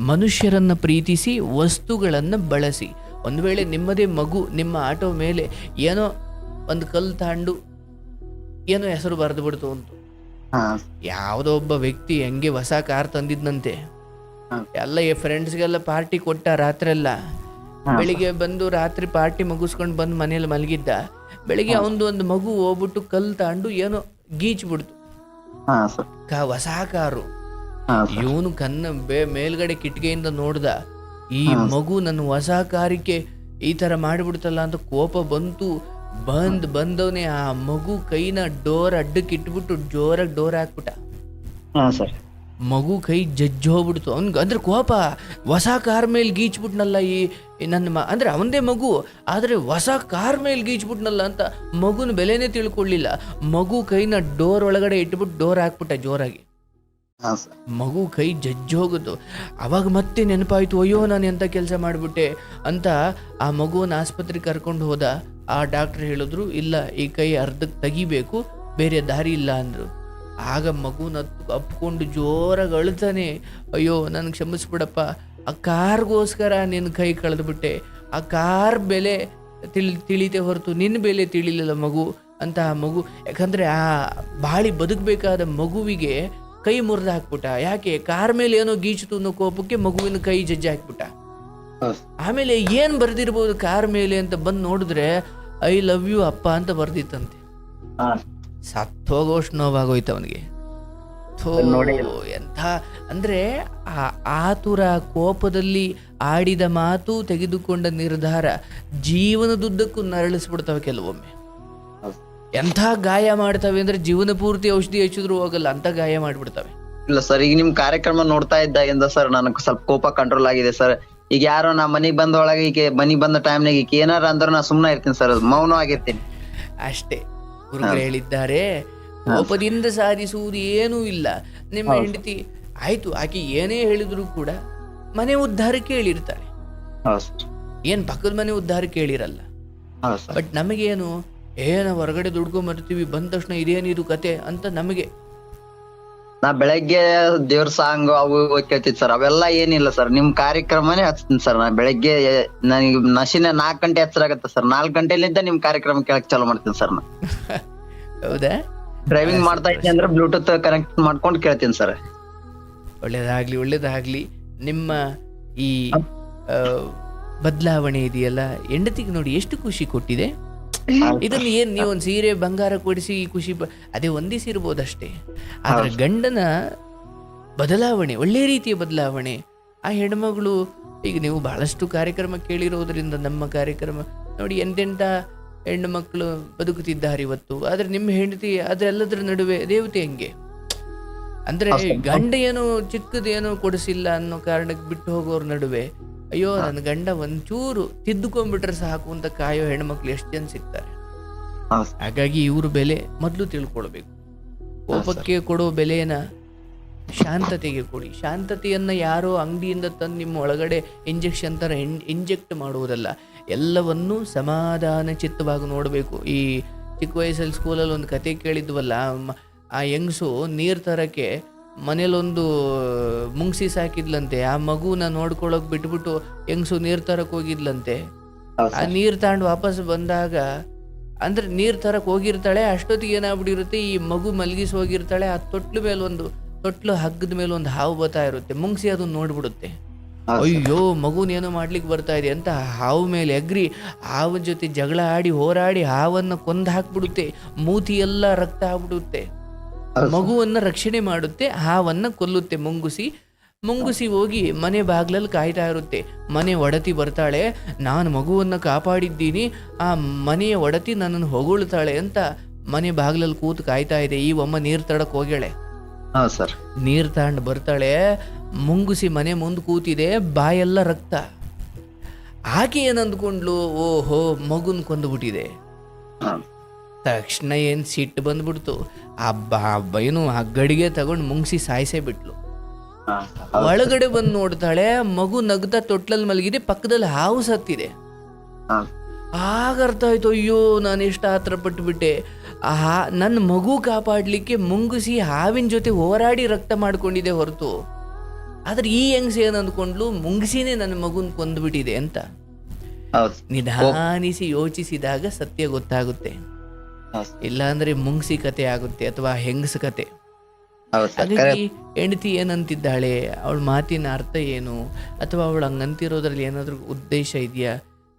ಮನುಷ್ಯರನ್ನ ಪ್ರೀತಿಸಿ ವಸ್ತುಗಳನ್ನ ಬಳಸಿ. ಒಂದು ವೇಳೆ ನಿಮ್ಮದೇ ಮಗು ನಿಮ್ಮ ಆಟೋ ಮೇಲೆ ಏನೋ ಒಂದು ಕಲ್ಲು ತಾಂಡು ಏನೋ ಹೆಸರು ಬರೆದು ಬಿಡ್ತು ಅಂತ. ಯಾವುದೋ ಒಬ್ಬ ವ್ಯಕ್ತಿ ಹೆಂಗೆ ಹೊಸ ಕಾರ್ ತಂದಿದ್ನಂತೆ. ಎಲ್ಲ ಈ ಫ್ರೆಂಡ್ಸ್ಗೆಲ್ಲ ಪಾರ್ಟಿ ಕೊಟ್ಟ ರಾತ್ರೆಲ್ಲ ಎಲ್ಲ ಬೆಳಿಗ್ಗೆ ಬಂದು ರಾತ್ರಿ ಪಾರ್ಟಿ ಮುಗಿಸ್ಕೊಂಡು ಬಂದು ಮನೇಲಿ ಮಲಗಿದ್ದ. ಬೆಳಿಗ್ಗೆ ಅವನದು ಒಂದು ಮಗು ಹೋಗ್ಬಿಟ್ಟು ಕಲ್ಲು ತಾಂಡು ಏನೋ ಗೀಚ್ ಬಿಡ್ತು. ಹೊಸ ಕಾರು. ಇವನು ಕನ್ನ ಬೇ ಮೇಲ್ಗಡೆ ಕಿಟಕಿಯಿಂದ ನೋಡ್ದ. ಈ ಮಗು ನನ್ನ ಹೊಸ ಕಾರಿಕೆ ಈ ತರ ಮಾಡಿಬಿಡ್ತಲ್ಲ ಅಂತ ಕೋಪ ಬಂತು. ಬಂದ್ ಬಂದವನೇ ಆ ಮಗು ಕೈನ ಡೋರ್ ಅಡ್ಡಕ್ಕೆ ಇಟ್ಬಿಟ್ಟು ಜೋರಾಗಿ ಡೋರ್ ಹಾಕ್ಬಿಟ್ಟ. ಸರ್. ಮಗು ಕೈ ಜಜ್ಜಿ ಹೋಗ್ಬಿಡ್ತು. ಅವ್ನ್ಗೆ ಅಂದ್ರೆ ಕೋಪ. ಹೊಸ ಕಾರ್ ಮೇಲೆ ಗೀಚ್ಬಿಟ್ನಲ್ಲ ಈ ನನ್ನ ಮ ಅಂದ್ರೆ ಅವನದೇ ಮಗು. ಆದ್ರೆ ಹೊಸ ಕಾರ್ ಮೇಲೆ ಗೀಚ್ಬಿಟ್ನಲ್ಲ ಅಂತ ಮಗುನ ಬೆಲೆನೇ ತಿಳ್ಕೊಳ್ಳಿಲ್ಲ ಮಗು ಕೈನ ಡೋರ್ ಒಳಗಡೆ ಇಟ್ಬಿಟ್ಟು ಡೋರ್ ಹಾಕ್ಬಿಟ್ಟ ಜೋರಾಗಿ. ಮಗು ಕೈ ಜಜ್ಜಿ ಹೋಗುದು. ಅವಾಗ ಮತ್ತೆ ನೆನಪಾಯ್ತು, ಅಯ್ಯೋ, ನಾನು ಎಂಥ ಕೆಲಸ ಮಾಡಿಬಿಟ್ಟೆ? ಅಂತ ಆ ಮಗುವನ್ನ ಆಸ್ಪತ್ರೆಗೆ ಕರ್ಕೊಂಡು ಹೋದ. ಆ ಡಾಕ್ಟರ್ ಹೇಳಿದ್ರು, ಇಲ್ಲ, ಈ ಕೈ ಅರ್ಧಕ್ಕೆ ತೆಗಿಬೇಕು, ಬೇರೆ ದಾರಿ ಇಲ್ಲ, ಅಂದ್ರು. ಆಗ ಮಗುನ ಅಪ್ಕೊಂಡು ಜೋರಾಗಿ ಅಳ್ತಾನೆ. ಅಯ್ಯೋ ನನಗೆ ಕ್ಷಮಿಸ್ಬಿಡಪ್ಪ. ಆ ಕಾರ್ಗೋಸ್ಕರ ನಿನ್ನ ಕೈ ಕಳೆದುಬಿಟ್ಟೆ. ಆ ಕಾರ್ ಬೆಲೆ ತಿಳಿ, ತಿಳಿತೆ ಹೊರತು ನಿನ್ನ ಬೆಲೆ ತಿಳಿಲಿಲ್ಲ ಮಗು, ಅಂತ ಆ ಮಗು, ಯಾಕಂದ್ರೆ ಆ ಬಾಳಿ ಬದುಕಬೇಕಾದ ಮಗುವಿಗೆ ಕೈ ಮುರಿದು ಹಾಕ್ಬಿಟ್ಟ. ಯಾಕೆ? ಕಾರ್ ಮೇಲೆ ಏನೋ ಗೀಚಿತು ಅನ್ನೋ ಕೋಪಕ್ಕೆ ಮಗುವಿನ ಕೈ ಜಜ್ಜಿ ಹಾಕ್ಬಿಟ್ಟ. ಆಮೇಲೆ ಏನ್ ಬರ್ದಿರ್ಬೋದು ಕಾರ್ ಮೇಲೆ ಅಂತ ಬಂದು ನೋಡಿದ್ರೆ ಐ ಲವ್ ಯು ಅಪ್ಪ ಅಂತ ಬರ್ದಿತ್ತಂತೆ. ಸತ್ತೋಗೋಷ್ಟು ನೋವಾಗೋಯ್ತು ಅವನಿಗೆ. ಎಂತ. ಎಂಥ ಅಂದ್ರೆ ಆ ಆತುರ ಕೋಪದಲ್ಲಿ ಆಡಿದ ಮಾತು ತೆಗೆದುಕೊಂಡ ನಿರ್ಧಾರ ಜೀವನದುದ್ದಕ್ಕೂ ನರಳಿಸ್ಬಿಡ್ತವೆ ಕೆಲವೊಮ್ಮೆ. ಎಂಥ ಗಾಯ ಮಾಡ್ತವೆ ಅಂದ್ರೆ ಜೀವನ ಪೂರ್ತಿ ಔಷಧಿ ಹಚ್ಚಿದ್ರು ಹೋಗಲ್ಲ ಅಂತ ಗಾಯ ಮಾಡ್ಬಿಡ್ತವೆ. ಇಲ್ಲ ಸರ್ ಈಗ ನಿಮ್ ಕಾರ್ಯಕ್ರಮ ನೋಡ್ತಾ ಇದ್ದಾಗಿಂದ ಸರ್ ನನಗ್ ಸ್ವಲ್ಪ ಕೋಪ ಕಂಟ್ರೋಲ್ ಆಗಿದೆ ಸರ್. ಈಗ ಯಾರೋ ನಾ ಮನಿಗ್ ಬಂದ ಒಳಗೆ ಈಗ ಮನಿಗ್ ಬಂದ ಟೈಮ್ನಾಗ ಈಗ ಏನಾರ ಅಂದ್ರೆ ನಾ ಸುಮ್ನೆ ಇರ್ತೀನಿ ಸರ್ ಮೌನ ಆಗಿರ್ತೀನಿ. ಅಷ್ಟೇ ಗುರುಗಳು ಹೇಳಿದ್ದಾರೆ ಕೋಪದಿಂದ ಸಾಧಿಸುವುದು ಏನೂ ಇಲ್ಲ. ನಿಮ್ಮ ಹೆಂಡತಿ ಆಯ್ತು ಆಕೆ ಏನೇ ಹೇಳಿದ್ರು ಕೂಡ ಮನೆ ಉದ್ಧಾರ ಕೇಳಿರ್ತಾರೆ. ಏನ್ ಪಕ್ಕದ ಮನೆ ಉದ್ಧಾರ ಕೇಳಿರಲ್ಲ. ಬಟ್ ನಮಗೇನು ಏನ ಹೊರಗಡೆ ದುಡ್ಕೊಂಬರ್ತೀವಿ ಬಂದ ತಕ್ಷಣ ಇದೇನಿದು ಕತೆ ಅಂತ ನಮಗೆ. ನಾ ಬೆಳಗ್ಗೆ ದೇವ್ರ ಸಾಂಗ್ ಅವು ಇವು ಕೇಳ್ತಿದ್ ಸರ್ ಅವೆಲ್ಲ ಏನಿಲ್ಲ ಸರ್ ನಿಮ್ ಕಾರ್ಯಕ್ರಮನೇ ಹಚ್ತೀನಿ ಸರ್ ನಾ. ಬೆಳಗ್ಗೆ ನನಗೆ ನಶಿನ ನಾಲ್ಕು ಗಂಟೆ ಹಚ್ಚರಾಗತ್ತೆ ಸರ್ ನಾಲ್ಕು ಗಂಟೆಲಿಂದ ನಿಮ್ ಕಾರ್ಯಕ್ರಮ ಕೇಳಕ್ ಚಾಲು ಮಾಡ್ತೀನಿ ಸರ್ ನಾ. ಹೌದಾ? ಡ್ರೈವಿಂಗ್ ಮಾಡ್ತಾ ಇದ್ದೀನಿ ಅಂದ್ರೆ ಬ್ಲೂಟೂತ್ ಕನೆಕ್ಟ್ ಮಾಡ್ಕೊಂಡು ಕೇಳ್ತೀನಿ ಸರ್ ಒಳ್ಳೇದಾಗ್ಲಿ ಒಳ್ಳೇದಾಗ್ಲಿ. ನಿಮ್ಮ ಈ ಬದಲಾವಣೆ ಇದೆಯಲ್ಲ ಹೆಂಡತಿಗೆ ನೋಡಿ ಎಷ್ಟು ಖುಷಿ ಕೊಟ್ಟಿದೆ? ಇದನ್ನ ಏನ್ ನೀವು ಒಂದು ಸೀರೆ ಬಂಗಾರ ಕೊಡಿಸಿ ಈ ಖುಷಿ ಅದೇ ಹೊಂದಿಸಿರ್ಬೋದಷ್ಟೇ. ಆದ್ರೆ ಗಂಡನ ಬದಲಾವಣೆ ಒಳ್ಳೆ ರೀತಿಯ ಬದಲಾವಣೆ. ಆ ಹೆಣ್ಮಗಳು ಈಗ ನೀವು ಬಹಳಷ್ಟು ಕಾರ್ಯಕ್ರಮ ಕೇಳಿರೋದ್ರಿಂದ ನಮ್ಮ ಕಾರ್ಯಕ್ರಮ ನೋಡಿ ಎಂತೆಂಥ ಹೆಣ್ಣು ಮಕ್ಕಳು ಬದುಕುತ್ತಿದ್ದಾರೆ ಇವತ್ತು. ಆದ್ರೆ ನಿಮ್ಮ ಹೆಂಡತಿ ಅದರೆಲ್ಲದರ ನಡುವೆ ದೇವತೆ ಹೆಂಗೆ? ಅಂದ್ರೆ ಗಂಡ ಏನು ಚಿಕ್ಕದೇನು ಕೊಡಿಸಿಲ್ಲ ಅನ್ನೋ ಕಾರಣಕ್ಕೆ ಬಿಟ್ಟು ಹೋಗೋರ್ ನಡುವೆ ಅಯ್ಯೋ ನನ್ನ ಗಂಡ ಒಂಚೂರು ತಿದ್ದುಕೊಂಡ್ಬಿಟ್ರೆ ಸಾಕು ಅಂತ ಕಾಯೋ ಹೆಣ್ಮಕ್ಳು ಎಷ್ಟು ಜನ ಸಿಗ್ತಾರೆ. ಹಾಗಾಗಿ ಇವ್ರ ಬೆಲೆ ಮೊದಲು ತಿಳ್ಕೊಳ್ಬೇಕು. ಕೋಪಕ್ಕೆ ಕೊಡೋ ಬೆಲೆನ ಶಾಂತತೆಗೆ ಕೊಡಿ. ಶಾಂತತೆಯನ್ನು ಯಾರೋ ಅಂಗಡಿಯಿಂದ ತಂದು ನಿಮ್ಮ ಒಳಗಡೆ ಇಂಜೆಕ್ಷನ್ ತರ ಇಂಜೆಕ್ಟ್ ಮಾಡುವುದಲ್ಲ ಎಲ್ಲವನ್ನೂ ಸಮಾಧಾನ ಚಿತ್ತವಾಗಿ ನೋಡಬೇಕು. ಈ ಚಿಕ್ಕ ವಯಸ್ಸಲ್ಲಿ ಸ್ಕೂಲಲ್ಲಿ ಒಂದು ಕತೆ ಕೇಳಿದ್ವಲ್ಲ ಆ ಯಂಗ್ಸು ನೀರು ತರಕ್ಕೆ ಮನೇಲೊಂದು ಮುಂಗ್ಸಿ ಸಾಕಿದ್ಲಂತೆ ಆ ಮಗುನ ನೋಡ್ಕೊಳಕ್ ಬಿಟ್ಬಿಟ್ಟು ಹೆಂಗ್ಸು ನೀರ್ ತರಕ್ ಹೋಗಿದ್ಲಂತೆ. ಆ ನೀರ್ ತಗೊಂಡು ವಾಪಸ್ ಬಂದಾಗ ಅಂದ್ರೆ ನೀರ್ ತರಕ್ ಹೋಗಿರ್ತಾಳೆ ಅಷ್ಟೊತ್ತಿಗೆ ಏನಾಗ್ಬಿಟ್ಟಿರುತ್ತೆ ಈ ಮಗು ಮಲಗಿಸಿ ಹೋಗಿರ್ತಾಳೆ ಆ ತೊಟ್ಲು ಮೇಲೆ ಒಂದು ತೊಟ್ಲು ಹಗ್ಗದ ಮೇಲೆ ಒಂದು ಹಾವು ಬರ್ತಾ ಇರುತ್ತೆ ಮುಂಗ್ಸಿ ಅದನ್ನ ನೋಡ್ಬಿಡುತ್ತೆ. ಅಯ್ಯೋ ಮಗುನ ಏನೋ ಮಾಡ್ಲಿಕ್ಕೆ ಬರ್ತಾ ಇದೆ ಅಂತ ಹಾವು ಮೇಲೆ ಅಗ್ರಿ ಹಾವಿನ ಜೊತೆ ಜಗಳ ಆಡಿ ಹೋರಾಡಿ ಹಾವನ್ನ ಕೊಂದು ಹಾಕ್ಬಿಡುತ್ತೆ ಮೂತಿ ಎಲ್ಲ ರಕ್ತ ಆಗ್ಬಿಡುತ್ತೆ. ಮಗುವನ್ನ ರಕ್ಷಣೆ ಮಾಡುತ್ತೆ ಹಾವನ್ನ ಕೊಲ್ಲುತ್ತೆ ಮುಂಗುಸಿ. ಮುಂಗುಸಿ ಹೋಗಿ ಮನೆ ಬಾಗ್ಲಲ್ಲಿ ಕಾಯ್ತಾ ಇರುತ್ತೆ. ಮನೆ ಒಡತಿ ಬರ್ತಾಳೆ ನಾನು ಮಗುವನ್ನ ಕಾಪಾಡಿದ್ದೀನಿ ಆ ಮನೆಯ ಒಡತಿ ನನ್ನನ್ನು ಹೊಗಳ್ತಾಳೆ ಅಂತ ಮನೆ ಬಾಗ್ಲಲ್ಲಿ ಕೂತು ಕಾಯ್ತಾ ಇದೆ. ಈ ಒಮ್ಮ ನೀರ್ ತಡಕ್ ಹೋಗ್ಯಾಳೆ. ಸರ್. ನೀರ್ ತಗೊಂಡು ಬರ್ತಾಳೆ. ಮುಂಗುಸಿ ಮನೆ ಮುಂದೆ ಕೂತಿದೆ ಬಾಯೆಲ್ಲ ರಕ್ತ. ಆಕೆ ಏನಂದ್ಕೊಂಡ್ಲು ಓಹೋ ಮಗುನ್ ಕೊಂದ್ಬಿಟ್ಟಿದೆ ತಕ್ಷಣ ಏನು ಸಿಟ್ಟು ಬಂದ್ಬಿಡ್ತು. ಆ ಅಬ್ಬ ಏನು ಆ ಗಡಿಗೆ ತಗೊಂಡು ಮುಂಗಿಸಿ ಸಾಯಿಸೇ ಬಿಟ್ಲು. ಒಳಗಡೆ ಬಂದು ನೋಡ್ತಾಳೆ ಮಗು ನಗ್ತಾ ತೊಟ್ಲಲ್ಲಿ ಮಲಗಿದೆ ಪಕ್ಕದಲ್ಲಿ ಹಾವು ಸತ್ತಿದೆ. ಆಗ ಅರ್ಥ ಆಯ್ತು ಅಯ್ಯೋ ನಾನು ಎಷ್ಟು ಹತ್ರ ಪಟ್ಟುಬಿಟ್ಟೆ ಆ ನನ್ನ ಮಗು ಕಾಪಾಡ್ಲಿಕ್ಕೆ ಮುಂಗುಸಿ ಹಾವಿನ ಜೊತೆ ಹೋರಾಡಿ ರಕ್ತ ಮಾಡ್ಕೊಂಡಿದೆ ಹೊರತು. ಆದ್ರೆ ಈ ಹೆಂಗ್ಸ ಏನ್ ಅಂದ್ಕೊಂಡ್ಲು ಮುಂಗಿಸಿನೇ ನನ್ನ ಮಗುನ್ ಕೊಂದ್ಬಿಟ್ಟಿದೆ ಅಂತ. ನಿಧಾನಿಸಿ ಯೋಚಿಸಿದಾಗ ಸತ್ಯ ಗೊತ್ತಾಗುತ್ತೆ. ಇಲ್ಲಾಂದ್ರೆ ಮುಂಗ್ಸಿ ಕತೆ ಆಗುತ್ತೆ ಅಥವಾ ಹೆಂಗಸ ಕತೆ ಹಾಗಾಗಿ ಹೆಂಡತಿ ಏನಂತಿದ್ದಾಳೆ ಅವಳ ಮಾತಿನ ಅರ್ಥ ಏನು ಅಥವಾ ಅವಳು ಹಂಗಂತಿರೋದ್ರಲ್ಲಿ ಏನಾದರೂ ಉದ್ದೇಶ ಇದೆಯಾ?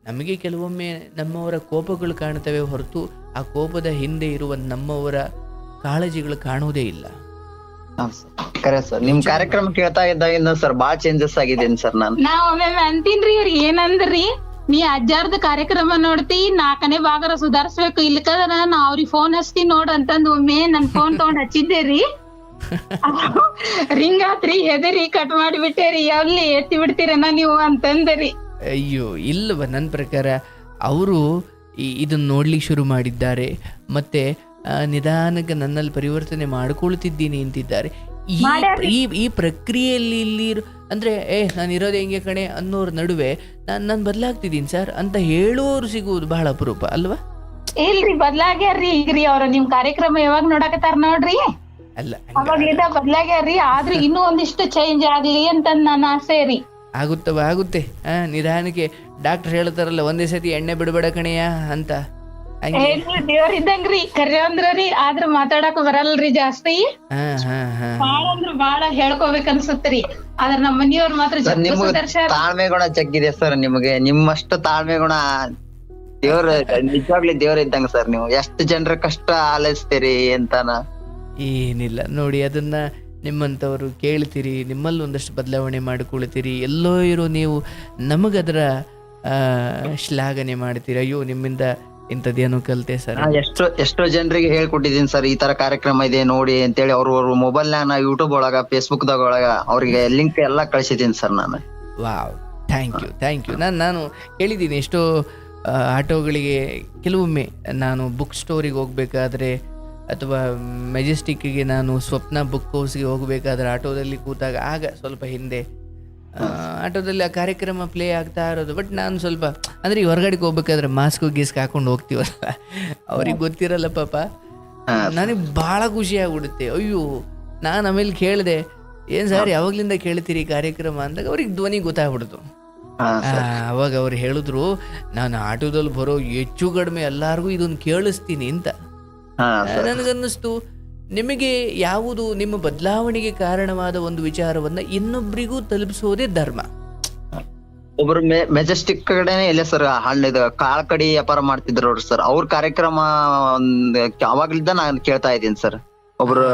ನಮಗೆ ಕೆಲವೊಮ್ಮೆ ನಮ್ಮವರ ಕೋಪಗಳು ಕಾಣ್ತವೆ ಹೊರತು ಆ ಕೋಪದ ಹಿಂದೆ ಇರುವ ನಮ್ಮವರ ಕಾಳಜಿಗಳು ಕಾಣುವುದೇ ಇಲ್ಲ. ಸರ್. ಕರೆ ಸರ್. ನಿಮ್ ಕಾರ್ಯಕ್ರಮ ಕೇಳ್ತಾ ಇದ್ದಾಗಿಂದ ಸರ್ ಬಾಳ ಚೇಂಜಸ್ ಆಗಿದ್ದೀನಿ ಸರ್ ನಾನು. ನಾ ಅಂತೀನ್ರಿ ಏನಂದ್ರಿ? ನೀ ಅಜ್ಜಾರ್ದ ಕಾರ್ಯಕ್ರಮ ನೋಡ್ತಿ ನಾಲ್ಕನೇ ಭಾಗರ ಸುಧಾರಿಸ್ಬೇಕು. ಇಲ್ಕಂದ್ರ ನಾ ಅವ್ರಿಗೆ ಫೋನ್ ಹಚ್ತೀನಿ ನೋಡ್ ಅಂತಂದ್ ಒಮ್ಮೆ ನನ್ ಫೋನ್ ತಗೊಂಡ್ ಹಚ್ಚಿದ್ದೆ ರೀ. ರಿಂಗ್ ಆತ್ರಿ ಹೆದರಿ ಕಟ್ ಮಾಡಿಬಿಟ್ಟೇರಿ ಎಲ್ಲಿ ಎತ್ತಿ ಬಿಡ್ತೀರನ ನೀವು ಅಂತಂದ್ರಿ ಅಯ್ಯೋ ಇಲ್ಲವ ನನ್ನ ಪ್ರಕಾರ. ಅವರು ಇದನ್ನ ನೋಡ್ಲಿಕ್ಕೆ ಶುರು ಮಾಡಿದ್ದಾರೆ. ಮತ್ತೆ ನಿಧಾನಕ್ಕೆ ನನ್ನಲ್ಲಿ ಪರಿವರ್ತನೆ ಮಾಡ್ಕೊಳ್ತಿದ್ದೀನಿ ಅಂತಿದ್ದಾರೆ. ಈ ಈ ಪ್ರಕ್ರಿಯೆಯಲ್ಲಿ ಇಲ್ಲಿ ಅಂದ್ರೆ ಏ ನಾನು ಇರೋದು ಹೆಂಗೆ ಕಣೆ? ಅನ್ನೋರ ನಡುವೆ ನಾನು ನಾನು ಬದಲಾಗ್ತಿದ್ದೀನಿ ಸರ್ ಅಂತ ಹೇಳೋರು ಸಿಗುವುದು ಬಹಳ ಅಪರೂಪ ಅಲ್ವಾ? ಇಲ್ರಿ ಬದ್ಲಾಗ್ಯಾರ್ರಿ ಈಗ್ರಿ ಅವ್ರ. ನಿಮ್ ಕಾರ್ಯಕ್ರಮ ಯಾವಾಗ ನೋಡಕತ್ತಾರ ನೋಡ್ರಿ? ಅಲ್ಲ ಅವಾಗ್ಲಿಂದ ಬದ್ಲಾಗ್ಯಾರ್ರಿ. ಆದ್ರೂ ಇನ್ನೂ ಒಂದಿಷ್ಟು ಚೇಂಜ್ ಆಗ್ಲಿ ಅಂತ ನನ್ನ ಆಸೆ ರೀ. ಆಗುತ್ತವ ಆಗುತ್ತೆ. ಆ ನಿಧಾನಕ್ಕೆ ಡಾಕ್ಟರ್ ಹೇಳ್ತಾರಲ್ಲ ಒಂದೇ ಸತಿ ಎಣ್ಣೆ ಬಿಡಬೇಡ ಕಣೆಯ ಅಂತ. ಏನ್ರಿ ದೇವ್ರ ಇದ್ದಂಗ್ರಿ. ಕರೆ ಅಂದ್ರಿ ಆದ್ರ ಮಾತಾಡಕ್ ಬರಲ್ರಿ ಜಾಸ್ತಿ. ಹಾ ಹಾ ಹಾ. ಬಾಳ ಅಂದ್ರ ಬಾಳ ಹೇಳ್ಕೋಬೇಕ ಅನ್ಸುತ್ತರಿ ಆದ್ರ ನಮ್ಮ ಮನಿಯವ್ರ ಮಾತ್ರ ತಾಳ್ಮೆ ಗುಣ ಜಗ್ಗಿದೆ ಸರ್ ನಿಮಗೆ. ನಿಮ್ಮಷ್ಟು ತಾಳ್ಮೆ ಗುಣ ದೇವ್ರ ನಿಜವಾಗ್ಲಿ ದೇವ್ರ ಇದ್ದಂಗ ಸರ್ ನೀವು. ಎಷ್ಟು ಜನರ ಕಷ್ಟ ಆಲೈಸ್ತೀರಿ ಅಂತಾನ ಏನಿಲ್ಲ. ನೋಡಿ ಅದನ್ನ ನಿಮ್ಮಂಥವರು ಕೇಳ್ತೀರಿ ನಿಮ್ಮಲ್ಲಿ ಒಂದಷ್ಟು ಬದಲಾವಣೆ ಮಾಡಿಕೊಳ್ತೀರಿ. ಎಲ್ಲೋ ಇರೋ ನೀವು ನಮಗದರ ಆ, ಶ್ಲಾಘನೆ ಮಾಡ್ತೀರಿ. ಅಯ್ಯೋ ನಿಮ್ಮಿಂದ ಇಂಥದ್ದೇನೋ ಕಲಿತೆ ಸರ್. ನಾ ಎಷ್ಟೋ ಎಷ್ಟೋ ಜನರಿಗೆ ಹೇಳ್ಕೊಟ್ಟಿದ್ದೀನಿ ಸರ್ ಈ ತರ ಕಾರ್ಯಕ್ರಮ ಇದೆ ನೋಡಿ ಅಂತೇಳಿ ಅವ್ರ ಅವ್ರ ಮೊಬೈಲ್ ನಾನು ಯೂಟ್ಯೂಬ್ ಒಳಗ ಫೇಸ್ಬುಕ್ ದಾಗ ಒಳಗ ಅವ್ರಿಗೆ ಲಿಂಕ್ ಎಲ್ಲ ಕಳ್ಸಿದ್ದೀನಿ ಸರ್ ನಾನು. Wow thank you thank you ನಾನು ನಾನು ಕೇಳಿದ್ದೀನಿ ಎಷ್ಟೋ ಆ, ಆಟೋಗಳಿಗೆ ಕೆಲವೊಮ್ಮೆ ನಾನು ಬುಕ್ ಸ್ಟೋರಿಗೆ ಹೋಗಬೇಕಾದ್ರೆ ಅಥವಾ ಮೆಜೆಸ್ಟಿಕ್ಕಿಗೆ ನಾನು ಸ್ವಪ್ನ ಬುಕ್ ಹೌಸ್ಗೆ ಹೋಗಬೇಕಾದ್ರೆ ಆಟೋದಲ್ಲಿ ಕೂತಾಗ ಆಗ ಸ್ವಲ್ಪ ಹಿಂದೆ ಆಟೋದಲ್ಲಿ ಆ ಕಾರ್ಯಕ್ರಮ ಪ್ಲೇ ಆಗ್ತಾ ಇರೋದು. ಬಟ್ ನಾನು ಸ್ವಲ್ಪ ಅಂದ್ರೆ ಈ ಹೊರಗಡೆಗೆ ಹೋಗ್ಬೇಕಾದ್ರೆ ಮಾಸ್ಕ್ ಗೀಸ್ಕ್ ಹಾಕೊಂಡು ಹೋಗ್ತೀವಲ್ಲ? ಅವ್ರಿಗೆ ಗೊತ್ತಿರಲ್ಲ ಪಾಪ. ನನಗೆ ಭಾಳ ಖುಷಿ ಆಗ್ಬಿಡುತ್ತೆ. ಅಯ್ಯೋ ನಾನು ಆಮೇಲೆ ಕೇಳಿದೆ ಏನು ಸರ್ ಯಾವಾಗ್ಲಿಂದ ಕೇಳ್ತೀರಿ ಕಾರ್ಯಕ್ರಮ? ಅಂದಾಗ ಅವ್ರಿಗೆ ಧ್ವನಿ ಗೊತ್ತಾಗ್ಬಿಡ್ತು ಅವಾಗ ಅವ್ರು ಹೇಳಿದ್ರು ನಾನು ಆಟೋದಲ್ಲಿ ಬರೋ ಹೆಚ್ಚು ಕಡಿಮೆ ಎಲ್ಲಾರ್ಗು ಇದೊಂದು ಕೇಳಿಸ್ತೀನಿ ಅಂತ. ನನಗನ್ನಿಸ್ತು ನಿಮಗೆ ಯಾವುದು ನಿಮ್ಮ ಬದಲಾವಣೆಗೆ ಕಾರಣವಾದ ಒಂದು ವಿಚಾರವನ್ನ ಇನ್ನೊಬ್ಬರಿಗೂ ತಲುಪಿಸೋದೇ ಧರ್ಮ. ಒಬ್ರು ಮೆಜೆಸ್ಟಿಕ್ ಕಡೆನೆ ಇಲ್ಲ ಸರ್ ಹಣ್ಣಿದ ಕಾಳ್ ಕಡಿ ವ್ಯಾಪಾರ ಮಾಡ್ತಿದ್ರು ಅವ್ರು ಸರ್ ಅವ್ರ ಕಾರ್ಯಕ್ರಮ ಒಂದ್ ಅವಾಗ್ಲಿದ್ದ ನಾನು ಕೇಳ್ತಾ ಇದ್ದೀನಿ ಸರ್ ಒಬ್ರು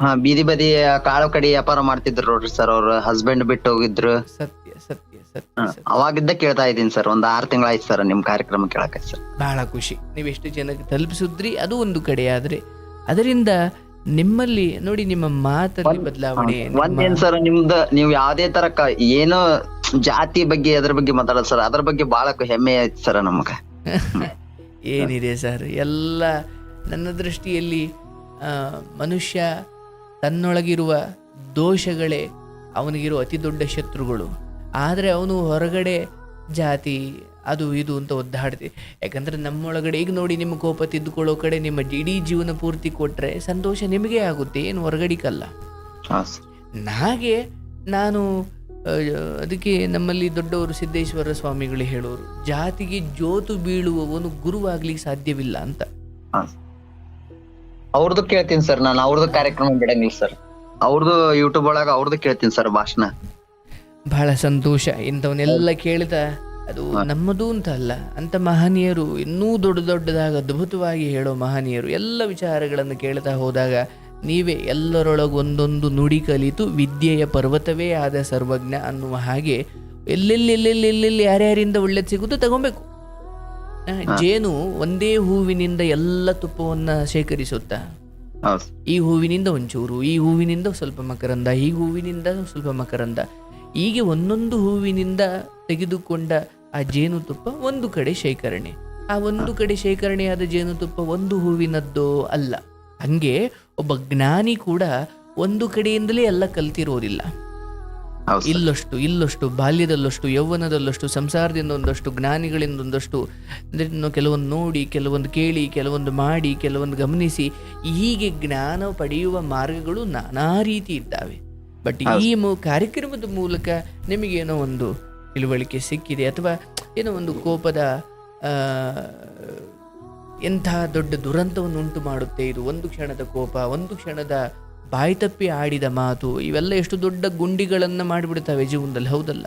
ಹಾ ಬೀದಿ ಬದಿ ಕಾಳು ಕಡಿ ವ್ಯಾಪಾರ ಮಾಡ್ತಿದ್ರು ನೋಡ್ರಿ ಸರ್ ಅವ್ರ ಹಸ್ಬೆಂಡ್ ಬಿಟ್ಟು ಹೋಗಿದ್ರು. ಸತ್ಯ ಸತ್ಯ ಅವಾಗಿದ್ದ ಕೇಳ್ತಾ ಇದ್ದೀನಿ ಸರ್ ಒಂದ್ ಆರ್ ತಿಂಗಳಾಯ್ತು ಸರ್ ನಿಮ್ ಕಾರ್ಯಕ್ರಮ ಕೇಳಕ್ಕೆ ಸರ್ ಬಹಳ ಖುಷಿ. ನೀವು ಎಷ್ಟು ಜನಕ್ಕೆ ತಲುಪಿಸಿದ್ರಿ ಅದು ಒಂದು ಕಡೆ. ಆದ್ರೆ ಅದರಿಂದ ನಿಮ್ಮಲ್ಲಿ ನೋಡಿ ನಿಮ್ಮ ಮಾತಲ್ಲಿ ಬದಲಾವಣೆ ಒಂದೇನ್ ಸರ್ ನಿಮ್ದ ನೀವು ಯಾವ್ದೇ ತರ ಏನೋ ಜಾತಿ ಬಗ್ಗೆ ಅದ್ರ ಬಗ್ಗೆ ಮಾತಾಡೋದು ಸರ್ ಅದ್ರ ಬಗ್ಗೆ ಬಹಳ ಹೆಮ್ಮೆ ಆಯ್ತು ಸರ್ ನಮಗ. ಏನಿದೆ ಸರ್ ಎಲ್ಲ ನನ್ನ ದೃಷ್ಟಿಯಲ್ಲಿ ಮನುಷ್ಯ ತನ್ನೊಳಗಿರುವ ದೋಷಗಳೇ ಅವನಿಗಿರುವ ಅತಿ ದೊಡ್ಡ ಶತ್ರುಗಳು. ಆದರೆ ಅವನು ಹೊರಗಡೆ ಜಾತಿ ಅದು ಇದು ಅಂತ ಒದ್ದಾಡ್ತಿ ಯಾಕಂದ್ರೆ ನಮ್ಮೊಳಗಡೆ ಈಗ ನೋಡಿ ನಿಮ್ಮ ಕೋಪ ತಿದ್ದುಕೊಳ್ಳೋ ಕಡೆ ನಿಮ್ಮ ಇಡೀ ಜೀವನ ಪೂರ್ತಿ ಕೊಟ್ಟರೆ ಸಂತೋಷ ನಿಮಗೆ ಆಗುತ್ತೆ ಏನು ಹೊರಗಡಿಕಲ್ಲ. ಹಾಗೆ ನಾನು ಅದಕ್ಕೆ ನಮ್ಮಲ್ಲಿ ದೊಡ್ಡವರು ಸಿದ್ದೇಶ್ವರ ಸ್ವಾಮಿಗಳು ಹೇಳೋರು ಜಾತಿಗೆ ಜೋತು ಬೀಳುವವನು ಗುರುವಾಗ್ಲಿಕ್ಕೆ ಸಾಧ್ಯವಿಲ್ಲ ಅಂತ. ಅವ್ರದ್ದು ಕೇಳ್ತೀನಿ ಸರ್ ನಾನು ಅವ್ರದ್ದು ಕಾರ್ಯಕ್ರಮ ಬಿಡಂಗಿಲ್ಲ ಸರ್. ಅವ್ರದ್ದು ಯೂಟ್ಯೂಬ್ ಒಳಗ ಅವ್ರದ್ದು ಕೇಳ್ತೀನಿ ಸರ್ ಭಾಷಣ. ಬಹಳ ಸಂತೋಷ ಇಂಥವನ್ನೆಲ್ಲ ಕೇಳಿದ ಅದು ನಮ್ಮದು ಅಂತ ಅಲ್ಲ. ಅಂತ ಮಹನೀಯರು ಇನ್ನೂ ದೊಡ್ಡ ದೊಡ್ಡದಾಗ ಅದ್ಭುತವಾಗಿ ಹೇಳೋ ಮಹನೀಯರು ಎಲ್ಲ ವಿಚಾರಗಳನ್ನು ಕೇಳ್ತಾ ಹೋದಾಗ ನೀವೇ ಎಲ್ಲರೊಳಗೊಂದೊಂದು ನುಡಿ ಕಲಿತು ವಿದ್ಯೆಯ ಪರ್ವತವೇ ಆದ ಸರ್ವಜ್ಞ ಅನ್ನುವ ಹಾಗೆ ಎಲ್ಲೆಲ್ಲಿ ಎಲ್ಲೆಲ್ಲಿ ಎಲ್ಲೆಲ್ಲಿ ಯಾರ್ಯಾರಿಂದ ಒಳ್ಳೇದು ಸಿಗುತ್ತೋ ತಗೊಬೇಕು. ಜೇನು ಒಂದೇ ಹೂವಿನಿಂದ ಎಲ್ಲ ತುಪ್ಪವನ್ನು ಶೇಖರಿಸುತ್ತ? ಈ ಹೂವಿನಿಂದ ಒಂಚೂರು ಈ ಹೂವಿನಿಂದ ಸ್ವಲ್ಪ ಮಕರಂದ ಈ ಹೂವಿನಿಂದ ಸ್ವಲ್ಪ ಮಕರಂದ. ಹೀಗೆ ಒಂದೊಂದು ಹೂವಿನಿಂದ ತೆಗೆದುಕೊಂಡ ಆ ಜೇನುತುಪ್ಪ ಒಂದು ಕಡೆ ಶೇಖರಣೆ. ಆ ಒಂದು ಕಡೆ ಶೇಖರಣೆಯಾದ ಜೇನುತುಪ್ಪ ಒಂದು ಹೂವಿನದ್ದೋ ಅಲ್ಲ. ಹಂಗೆ ಒಬ್ಬ ಜ್ಞಾನಿ ಕೂಡ ಒಂದು ಕಡೆಯಿಂದಲೇ ಎಲ್ಲ ಕಲ್ತಿರೋದಿಲ್ಲ. ಇಲ್ಲಷ್ಟು ಇಲ್ಲಷ್ಟು ಬಾಲ್ಯದಲ್ಲಷ್ಟು ಯೌವನದಲ್ಲಷ್ಟು ಸಂಸಾರದಿಂದ ಒಂದಷ್ಟು ಜ್ಞಾನಿಗಳಿಂದ ಒಂದಷ್ಟು ಕೆಲವೊಂದು ನೋಡಿ ಕೆಲವೊಂದು ಕೇಳಿ ಕೆಲವೊಂದು ಮಾಡಿ ಕೆಲವೊಂದು ಗಮನಿಸಿ ಹೀಗೆ ಜ್ಞಾನ ಪಡೆಯುವ ಮಾರ್ಗಗಳು ನಾನಾ ರೀತಿ ಇದ್ದಾವೆ. ಬಟ್ ಈ ಕಾರ್ಯಕ್ರಮದ ಮೂಲಕ ನಿಮಗೇನೋ ಒಂದು ತಿಳುವಳಿಕೆ ಸಿಕ್ಕಿದೆ ಅಥವಾ ಏನೋ ಒಂದು ಕೋಪದ ಎಂಥ ದೊಡ್ಡ ದುರಂತವನ್ನು ಉಂಟು ಮಾಡುತ್ತೆ ಇದು. ಒಂದು ಕ್ಷಣದ ಕೋಪ ಒಂದು ಕ್ಷಣದ ಬಾಯಿ ತಪ್ಪಿ ಆಡಿದ ಮಾತು ಇವೆಲ್ಲ ಎಷ್ಟು ದೊಡ್ಡ ಗುಂಡಿಗಳನ್ನ ಮಾಡಿಬಿಡ್ತವೆ ಜೀವನದಲ್ಲಿ ಹೌದಲ್ಲ?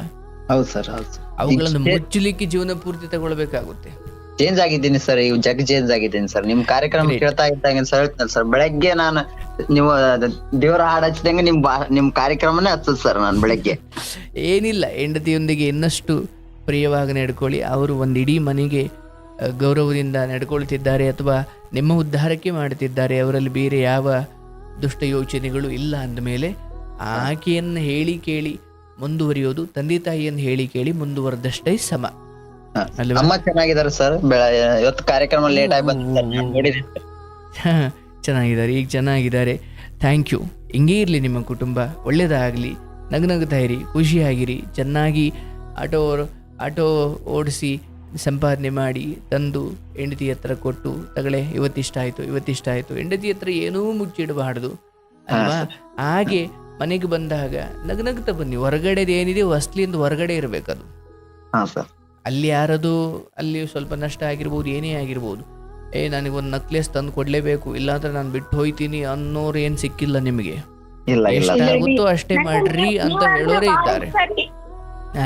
ಹೌದು ಸರ್ ಹೌದು ಸರ್. ಅವುಗಳನ್ನು ಮುಚ್ಚಲಿಕ್ಕೆ ಜೀವನ ಪೂರ್ತಿ ತಗೊಳ್ಬೇಕಾಗುತ್ತೆ. ಚೇಂಜ್ ಆಗಿದ್ದೀನಿ ಸರ್ ಈಗ ಜಗ್ ಚೇಂಜ್ ಆಗಿದ್ದೀನಿ ಸರ್ ನಿಮ್ ಕಾರ್ಯಕ್ರಮ ಕೇಳ್ತಾ ಇದ್ದಂಗೆ ಸರ್ ಹೇಳ್ತೇನೆ ಸರ್ ಬೆಳಗ್ಗೆ ನಾನು ನೀವು ದೇವರ ಹಾಡ್ ಹಚ್ಚಿದಂಗೆ ನಿಮ್ ನಿಮ್ ಕಾರ್ಯಕ್ರಮನೇ ಹಚ್ಚದ್ ಸರ್ ನಾನು ಬೆಳಗ್ಗೆ. ಏನಿಲ್ಲ ಹೆಂಡತಿಯೊಂದಿಗೆ ಇನ್ನಷ್ಟು ಪ್ರಿಯವಾಗಿ ನಡ್ಕೊಳ್ಳಿ. ಅವರು ಒಂದು ಇಡೀ ಮನೆಗೆ ಗೌರವದಿಂದ ನಡ್ಕೊಳ್ತಿದ್ದಾರೆ ಅಥವಾ ನಿಮ್ಮ ಉದ್ಧಾರಕ್ಕೆ ಮಾಡುತ್ತಿದ್ದಾರೆ ಅವರಲ್ಲಿ ಬೇರೆ ಯಾವ ದುಷ್ಟ ಯೋಚನೆಗಳು ಇಲ್ಲ ಅಂದಮೇಲೆ ಆಕೆಯನ್ನು ಹೇಳಿ ಕೇಳಿ ಮುಂದುವರಿಯೋದು ತಂದೆ ತಾಯಿಯನ್ನು ಹೇಳಿ ಕೇಳಿ ಮುಂದುವರೆದಷ್ಟೇ ಸಮ. ಅಮ್ಮ ಚೆನ್ನಾಗಿದ್ದಾರೆ ಸರ್ ಇವತ್ತು ಕಾರ್ಯಕ್ರಮ ಲೇಟ್ ಆಗಿ ಬಂದ ನೋಡಿದ್ದೀನಿ sir. ಹಾ, ಚೆನ್ನಾಗಿದ್ದಾರೆ. ಈಗ ಚೆನ್ನಾಗಿದ್ದಾರೆ. ಥ್ಯಾಂಕ್ ಯು ಹಿಂಗೇ ಇರಲಿ ನಿಮ್ಮ ಕುಟುಂಬ. ಒಳ್ಳೆಯದಾಗಲಿ ನಗನಗ್ತಾ ಇರಿ. ಖುಷಿಯಾಗಿರಿ. ಚೆನ್ನಾಗಿ ಆಟೋ ಆಟೋ ಓಡಿಸಿ ಸಂಪಾದನೆ ಮಾಡಿ ತಂದು ಹೆಂಡತಿ ಹತ್ರ ಕೊಟ್ಟು ತಗಳೆ ಇವತ್ತಿಷ್ಟ ಆಯಿತು ಇವತ್ತಿಷ್ಟ ಆಯಿತು. ಹೆಂಡತಿ ಹತ್ರ ಏನೂ ಮುಚ್ಚಿಡಬಾರ್ದು ಅಲ್ವಾ? ಹಾಗೆ ಮನೆಗೆ ಬಂದಾಗ ನಗನಗ್ತಾ ಬನ್ನಿ. ಹೊರಗಡೆದು ಏನಿದೆ ಹೊಸ್ಲಿಂದ ಹೊರಗಡೆ ಇರಬೇಕದು. ಹಾ ಸರ್ ಅಲ್ಲಿ ಯಾರದು ಅಲ್ಲಿ ಸ್ವಲ್ಪ ನಷ್ಟ ಆಗಿರ್ಬೋದು ಏನೇ ಆಗಿರ್ಬೋದು. ಏ ನನಗೊಂದು ನಕ್ಲೆಸ್ ತಂದು ಕೊಡಲೇಬೇಕು ಇಲ್ಲಾಂದ್ರೆ ನಾನು ಬಿಟ್ಟು ಹೋಯ್ತೀನಿ ಅನ್ನೋರು ಏನು ಸಿಕ್ಕಿಲ್ಲ ನಿಮಗೆ? ಇಲ್ಲ ಇಲ್ಲ. ಎಷ್ಟಾಗುತ್ತೋ ಅಷ್ಟೇ ಮಾಡ್ರಿ ಅಂತ ಹೇಳೋರೇ ಇದ್ದಾರೆ. ಆ,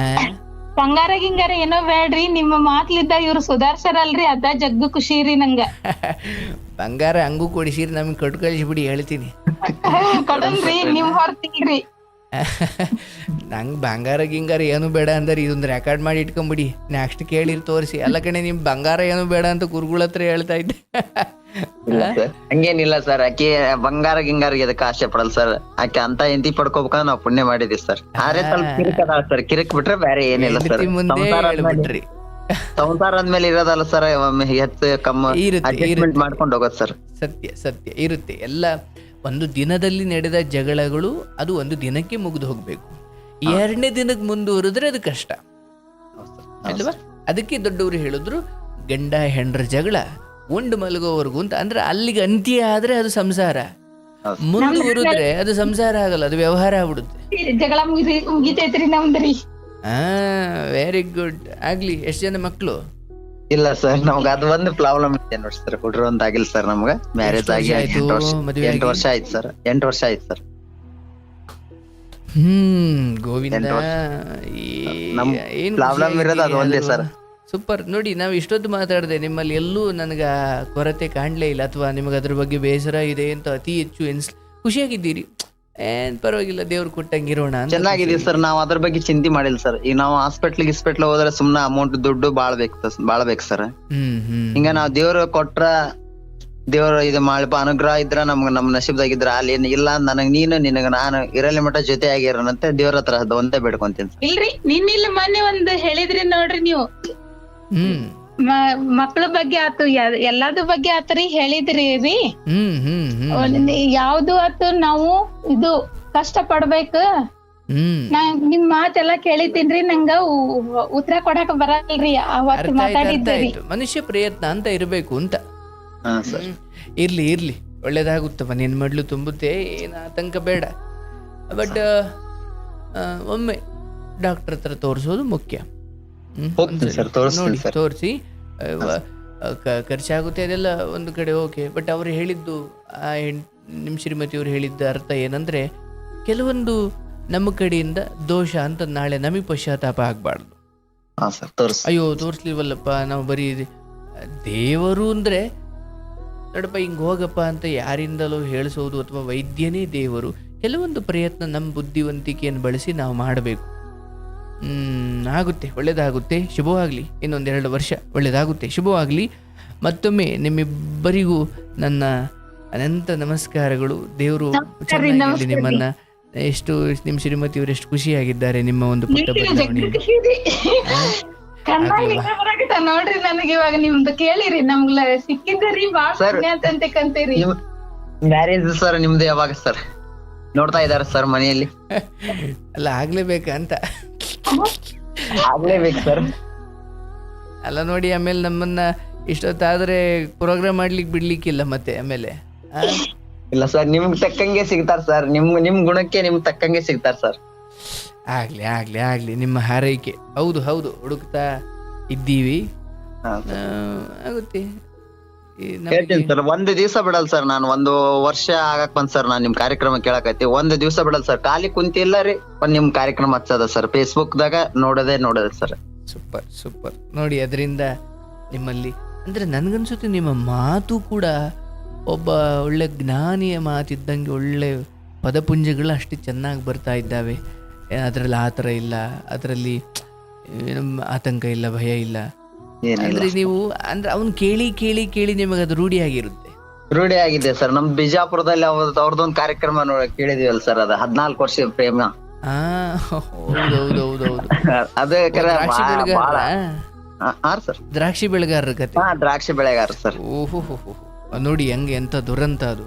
ಬಂಗಾರ ಗಿಂಗಾರ ಏನೋ ಬೇಡ್ರಿ ನಿಮ್ಮ ಮಾತ್ಲಿದ್ದ ಇವ್ರು ಸುಧಾರ್ಸರಲ್ರಿ ಅದ ಜಗ್ಗು ಖುಷಿ ರೀ ನಂಗ. ಬಂಗಾರ ಹಂಗೂ ಕೊಡಿಸಿರಿ ನಮಗೆ ಕಟ್ಕಳಿಸ್ಬಿಡಿ ಕಳಿಸ್ಬಿಡಿ ಹೇಳ್ತೀನಿ. ಕೊಡನ್ರಿ ನಿಮ್ ಹೊರ್ತಿಲ್ರಿ. ನಂಗೆ ಬಂಗಾರ ಗಿಂಗಾರ ಏನು ಬೇಡ ಅಂದರೆ ಇದೊಂದು ರೆಕಾರ್ಡ್ ಮಾಡಿ ಇಟ್ಕೊಂಬಿಡಿ. ನೆಕ್ಸ್ಟ್ ಕೇಳಿರ್ ತೋರಿಸಿ. ಅಲ್ಲ ಕಣೆ ನಿಮ್ ಬಂಗಾರ ಏನು ಬೇಡ ಅಂತ ಗುರುಗಳ ಹತ್ರ ಹೇಳ್ತಾ ಇದ್ದೆ. ಇಲ್ಲ ಸರ್. ಹಂಗೇನಿಲ್ಲ ಸರ್. ಆಕೆ ಬಂಗಾರ ಗಿಂಗಾರ ಅದಕ್ಕೆ ಆಸೆ ಪಡಲ್ಲ ಸರ್. ಆಕೆ ಅಂತ ಎಂತಿ ಪಡ್ಕೋಬೇಕಂದ್ರೆ ನಾವು ಪುಣ್ಯ ಮಾಡಿದೀವಿ ಸರ್. ಆದ್ರೆ ಸ್ವಲ್ಪ ಕಿರಿಕ್ ಅದಾಳ ಸರ್. ಕಿರಿಕ್ ಬಿಟ್ರೆ ಬೇರೆ ಏನಿಲ್ಲ ಸರ್. ಸಂಸಾರ ಅಂದ್ಮೇಲೆ ಹೇಳ್ಬಿಟ್ರಿ. ಸಂಸಾರ ಆದ್ಮೇಲೆ ಇರೋದಲ್ಲ ಸರ್ ಹೆಚ್ಚು ಕಮ್ಮಿ. ಮಾಡ್ಕೊಂಡು ಹೋಗೋದು ಸರ್. ಸತ್ಯ ಸತ್ಯ. ಇರುತ್ತೆ. ಎಲ್ಲ ಒಂದು ದಿನದಲ್ಲಿ ನಡೆದ ಜಗಳಗಳು ಅದು ಒಂದು ದಿನಕ್ಕೆ ಮುಗಿದು ಹೋಗಬೇಕು. ಎರಡನೇ ದಿನಕ್ಕೆ ಮುಂದುವರಿದ್ರೆ ಅದು ಕಷ್ಟ. ಅಲ್ವಾ? ಅದಕ್ಕೆ ದೊಡ್ಡವರು ಹೇಳಿದ್ರು ಗಂಡ ಹೆಂಡ್ರ ಜಗಳ ಉಂಡು ಮಲಗೋವರೆಗೂ ಅಂತ. ಅಂದ್ರೆ ಅಲ್ಲಿಗೆ ಅಂತ್ಯ ಆದ್ರೆ ಅದು ಸಂಸಾರ. ಮುಂದುವರಿದ್ರೆ ಅದು ಸಂಸಾರ ಆಗಲ್ಲ ಅದು ವ್ಯವಹಾರ ಆಗ್ಬಿಡುತ್ತೆ. ವೆರಿ ಗುಡ್ ಆಗ್ಲಿ ಎಷ್ಟು ಜನ ಮಕ್ಕಳು ಇಲ್ಲ ಸರ್ ನಮ್ಗ ಅದ್ ಒಂದ್ ಪ್ರಾಬ್ಲಮ್ ಇದೆ ನೋಡಿ ಸರ್ ಹುಡ್ರು ಅಂತ ಆಗಿಲ್ಲ ಸರ್ ನಮ್ಗ. ಮ್ಯಾರೇಜ್ ಆಗಿ? ಎಂಟು ವರ್ಷ ಮದುವೆ ಎಂಟು ವರ್ಷ ಆಯ್ತು ಸರ್ ಎಂಟು ವರ್ಷ ಆಯ್ತು ಸರ್. ಹ್ಮ್ ಗೋವಿಂದ problem ಇರೋದು ಅದು ಒಂದೇ ಸರ್. ಸೂಪರ್ ನೋಡಿ ನಾವು ಇಷ್ಟೊತ್ತು ಮಾತಾಡಿದೆ ನಿಮ್ಮಲ್ಲಿ ಎಲ್ಲೂ ನನಗ ಕೊರತೆ ಕಾಣ್ಲೇ ಇಲ್ಲ ಅಥವಾ ನಿಮಗೆ ಅದ್ರ ಬಗ್ಗೆ ಬೇಸರ ಇದೆ ಅಂತ ಅತಿ ಹೆಚ್ಚು ಎನ್ಸ್ ಖುಷಿಯಾಗಿದ್ದೀರಿ. ಏನ್ ಪರವಾಗಿಲ್ಲ ದೇವ್ರು ಕೊಟ್ಟಂಗಿರೋಣ ಅಂತ ಚೆನ್ನಾಗಿದೆ ಸರ್ ನಾವ್ ಅದ್ರ ಬಗ್ಗೆ ಚಿಂತೆ ಮಾಡಿಲ್ಲ ಸರ್. ಈಗ ನಾವು ಹಾಸ್ಪಿಟ್ಲ್ ಗಿಸ್ಪಿಟ್ಲ್ ಹೋದ್ರೆ ಸುಮ್ನೆ ಅಮೌಂಟ್ ದುಡ್ಡು ಬಾಳ್ ಬೇಕು ಬಾಳ ಬೇಕು ಸರ್. ಹ್ಮ್ ಹ್ಮ್ ಹಿಂಗ ನಾವ್ ದೇವ್ರ ಕೊಟ್ರ ದೇವ್ರ ಇದು ಮಾಡಿ ಅನುಗ್ರಹ ಇದ್ರ ನಮ್ಗ ನಮ್ ನಶೀಬ್ದಾಗಿದ್ರ ಅಲ್ಲಿ ಏನ್ ಇಲ್ಲ ನನಗ್ ನೀನು ನಿನಗ ನಾನು ಇರಲಿ ಮಠ ಜೊತೆ ಆಗಿರೋಣ ದೇವ್ರ ಹತ್ರ ಒಂದೇ ಬೇಡ್ಕೊಂತೀನಿ ಇಲ್ರಿ ನಿನ್ನ ಇಲ್ಲಿ ಮೊನ್ನೆ ಒಂದು ಹೇಳಿದ್ರಿ ನೋಡ್ರಿ ನೀವು. ಹ್ಮ್. ಮಕ್ಳ ಬಗ್ಗೆ ಆತು ಎಲ್ಲಾದ್ರ ಬಗ್ಗೆ ಆತರಿ ಹೇಳಿದ್ರಿ ರೀ. ಯಾವ್ದು ಆತು ನಾವು ಇದು ಕಷ್ಟ ಪಡ್ಬೇಕ. ನಾ ನಿಮ್ ಮಾತೆಲ್ಲ ಕೇಳಿದ್ದೀನ್ರಿ ನಂಗ ಉತ್ತರ ಕೊಡಾಕ ಬರಲ್ರಿ ಅವತ್ತು ಮಾತಾಡಿದ್ದೀರಿ ಮನುಷ್ಯ ಪ್ರಯತ್ನ ಅಂತ ಇರಬೇಕು ಅಂತ. ಹಾ ಸರ್. ಹ್ಮ್. ಇರ್ಲಿ ಇರ್ಲಿ. ಒಳ್ಳೇದಾಗುತ್ತವ ನಿನ್ ಮಡ್ಲು ತುಂಬುತ್ತೆ ಏನ್ ಆತಂಕ ಬೇಡ. ಬಟ್ ಒಮ್ಮೆ ಡಾಕ್ಟರ್ ಹತ್ರ ತೋರಿಸೋದು ಮುಖ್ಯ? ಹೋಗ್ತೀನಿ ಸರ್ ತೋರಿಸ್ತೀನಿ. ತೋರಿಸಿ. ಖರ್ಚಾಗುತ್ತೆ ಅದೆಲ್ಲ ಒಂದು ಕಡೆ ಓಕೆ. ಬಟ್ ಅವ್ರು ಹೇಳಿದ್ದು ಆ ಹೆಣ್ ನಿಮ್ಮ ಶ್ರೀಮತಿಯವರು ಹೇಳಿದ್ದ ಅರ್ಥ ಏನಂದ್ರೆ ಕೆಲವೊಂದು ನಮ್ಮ ಕಡೆಯಿಂದ ದೋಷ ಅಂತ ನಾಳೆ ನಮಗೆ ಪಶ್ಚಾತ್ತಾಪ ಆಗಬಾರ್ದು. ಹಾ ಸರ್ ತೋರ್ಸ್ ಅಯ್ಯೋ ತೋರಿಸ್ಲಿವಲ್ಲಪ್ಪ ನಾವು ಬರೀ ಇದು- ದೇವರು ಅಂದ್ರೆ ನೋಡಪ್ಪ ಹಿಂಗೆ ಹೋಗಪ್ಪ ಅಂತ ಯಾರಿಂದಲೂ ಹೇಳಿಸೋದು ಅಥವಾ ವೈದ್ಯನೇ ದೇವರು ಕೆಲವೊಂದು ಪ್ರಯತ್ನ ನಮ್ಮ ಬುದ್ಧಿವಂತಿಕೆಯನ್ನು ಬಳಸಿ ನಾವು ಮಾಡಬೇಕು. ಹ್ಮ್ ಆಗುತ್ತೆ ಒಳ್ಳೇದಾಗುತ್ತೆ ಶುಭವಾಗಲಿ. ಇನ್ನೊಂದೆರಡು ವರ್ಷ ಒಳ್ಳೇದಾಗುತ್ತೆ ಶುಭವಾಗಲಿ. ಮತ್ತೊಮ್ಮೆ ನಿಮ್ಮಿಬ್ಬರಿಗೂ ನನ್ನ ಅನಂತ ನಮಸ್ಕಾರಗಳು. ದೇವರು ನಿಮ್ಮನ್ನ. ಎಷ್ಟು ನಿಮ್ಮ ಶ್ರೀಮತಿಯವರು ಎಷ್ಟು ಖುಷಿಯಾಗಿದ್ದಾರೆ ನಿಮ್ಮ ಒಂದು ಪುಟ್ಟ ಬದಲಾವಣೆ ನೋಡ್ರಿ ನನಗೆ ಇವಾಗ ನಿಮ್ದು ಕೇಳಿರಿ ನಮ್ಗ ಸಿಕ್ಕಿದ್ರಿ ಬಾಳ ಮ್ಯಾರೇಜ್ ಸರ್ ನಿಮ್ದು ಯಾವಾಗ ಸರ್ ನೋಡ್ತಾ ಇದಾರೆ ಸರ್ ಮನೆಯಲ್ಲಿ. ಅಲ್ಲ ಆಗ್ಲೇಬೇಕಂತ. ಅಂತ ಆಗ್ಲೇಬೇಕು ಸರ್. ಅಲ್ಲ ನೋಡಿ ಆಮೇಲೆ ನಮ್ಮನ್ನ ಇಷ್ಟೊತ್ತಾದ್ರೆ ಪ್ರೋಗ್ರಾಮ್ ಮಾಡ್ಲಿಕ್ಕೆ ಬಿಡ್ಲಿಕ್ಕಿಲ್ಲ ಮತ್ತೆ ಆಮೇಲೆ ಆ? ಇಲ್ಲ ಸರ್ ನಿಮ್ಗ್ ತಕ್ಕಂಗೆ ಸಿಗ್ತಾರ ಸರ್. ನಿಮ್ ನಿಮ್ ಗುಣಕ್ಕೆ ನಿಮ್ ತಕ್ಕಂಗೆ ಸಿಗ್ತಾರ ಸರ್. ಆಗ್ಲಿ ಆಗ್ಲಿ ಆಗ್ಲಿ ನಿಮ್ಮ ಹಾರೈಕೆ. ಹೌದು ಹೌದು ಹುಡುಕ್ತಾ ಇದ್ದೀವಿ. ಹಾ ಆ, ಆಗುತ್ತೆ. ಹೇಳ್ತೀನಿ ಸರ್ ಒಂದು ದಿವಸ ಬಿಡಲ್ ಸರ್ ನಾನು ಒಂದು ವರ್ಷ ಆಗಕ್ ಬಂದ್ ಸರ್ ನಾನ್ ನಿಮ್ ಕಾರ್ಯಕ್ರಮ ಕೇಳಕತ್ತಿ. ಒಂದು ದಿವಸ ಬಿಡಲ್ ಸರ್ ಖಾಲಿ ಕುಂತಿಲ್ಲ ರೀ ಒಂದ್ ನಿಮ್ ಕಾರ್ಯಕ್ರಮ ಹಚ್ಚದ ಸರ್ ಫೇಸ್ಬುಕ್ ದಾಗ ನೋಡೋದೇ ನೋಡದೆ ಸರ್. Super super. ನೋಡಿ ಅದರಿಂದ ನಿಮ್ಮಲ್ಲಿ ಅಂದ್ರೆ ನನ್ಗನ್ಸುತ್ತೆ ನಿಮ್ಮ ಮಾತು ಕೂಡ ಒಬ್ಬ ಒಳ್ಳೆ ಜ್ಞಾನಿಯ ಮಾತಿದ್ದಂಗೆ ಒಳ್ಳೆ ಪದಪುಂಜಗಳು ಅಷ್ಟು ಚೆನ್ನಾಗಿ ಬರ್ತಾ ಇದ್ದಾವೆ. ಅದರಲ್ಲಿ ಆ ಥರ ಇಲ್ಲ ಅದರಲ್ಲಿ ಏನು ಆತಂಕ ಇಲ್ಲ ಭಯ ಇಲ್ಲ. ಅಂದ್ರೆ ನೀವು ಅಂದ್ರೆ ಅವನ್ ಕೇಳಿ ಕೇಳಿ ಕೇಳಿ ನಿಮಗೆ ಅದು ರೂಢಿಯಾಗಿರುತ್ತೆ ರೂಢಿ ಆಗಿದೆ ಸರ್. ನಮ್ ಬಿಜಾಪುರದಲ್ಲಿ ಅವ್ರದೊಂದು ಕಾರ್ಯಕ್ರಮ ನೋಡ ಕೇಳಿದಿವಲ್ಲ ಸರ್ ಅದ ಹದ್ನಾಲ್ಕು ವರ್ಷ ಪ್ರೇಮ. ಅದೇ ಕರೆ ದ್ರಾಕ್ಷಿ ಬೆಳೆಗಾರ ಬಾಳ ಸರ್. ದ್ರಾಕ್ಷಿ ಬೆಳೆಗಾರರ ಕತೆ? ಹಾ ದ್ರಾಕ್ಷಿ ಬೆಳೆಗಾರ ಸರ್. ಓಹೋ ನೋಡಿ ಹೆಂಗೆ ಎಂತ ದುರಂತ ಅದು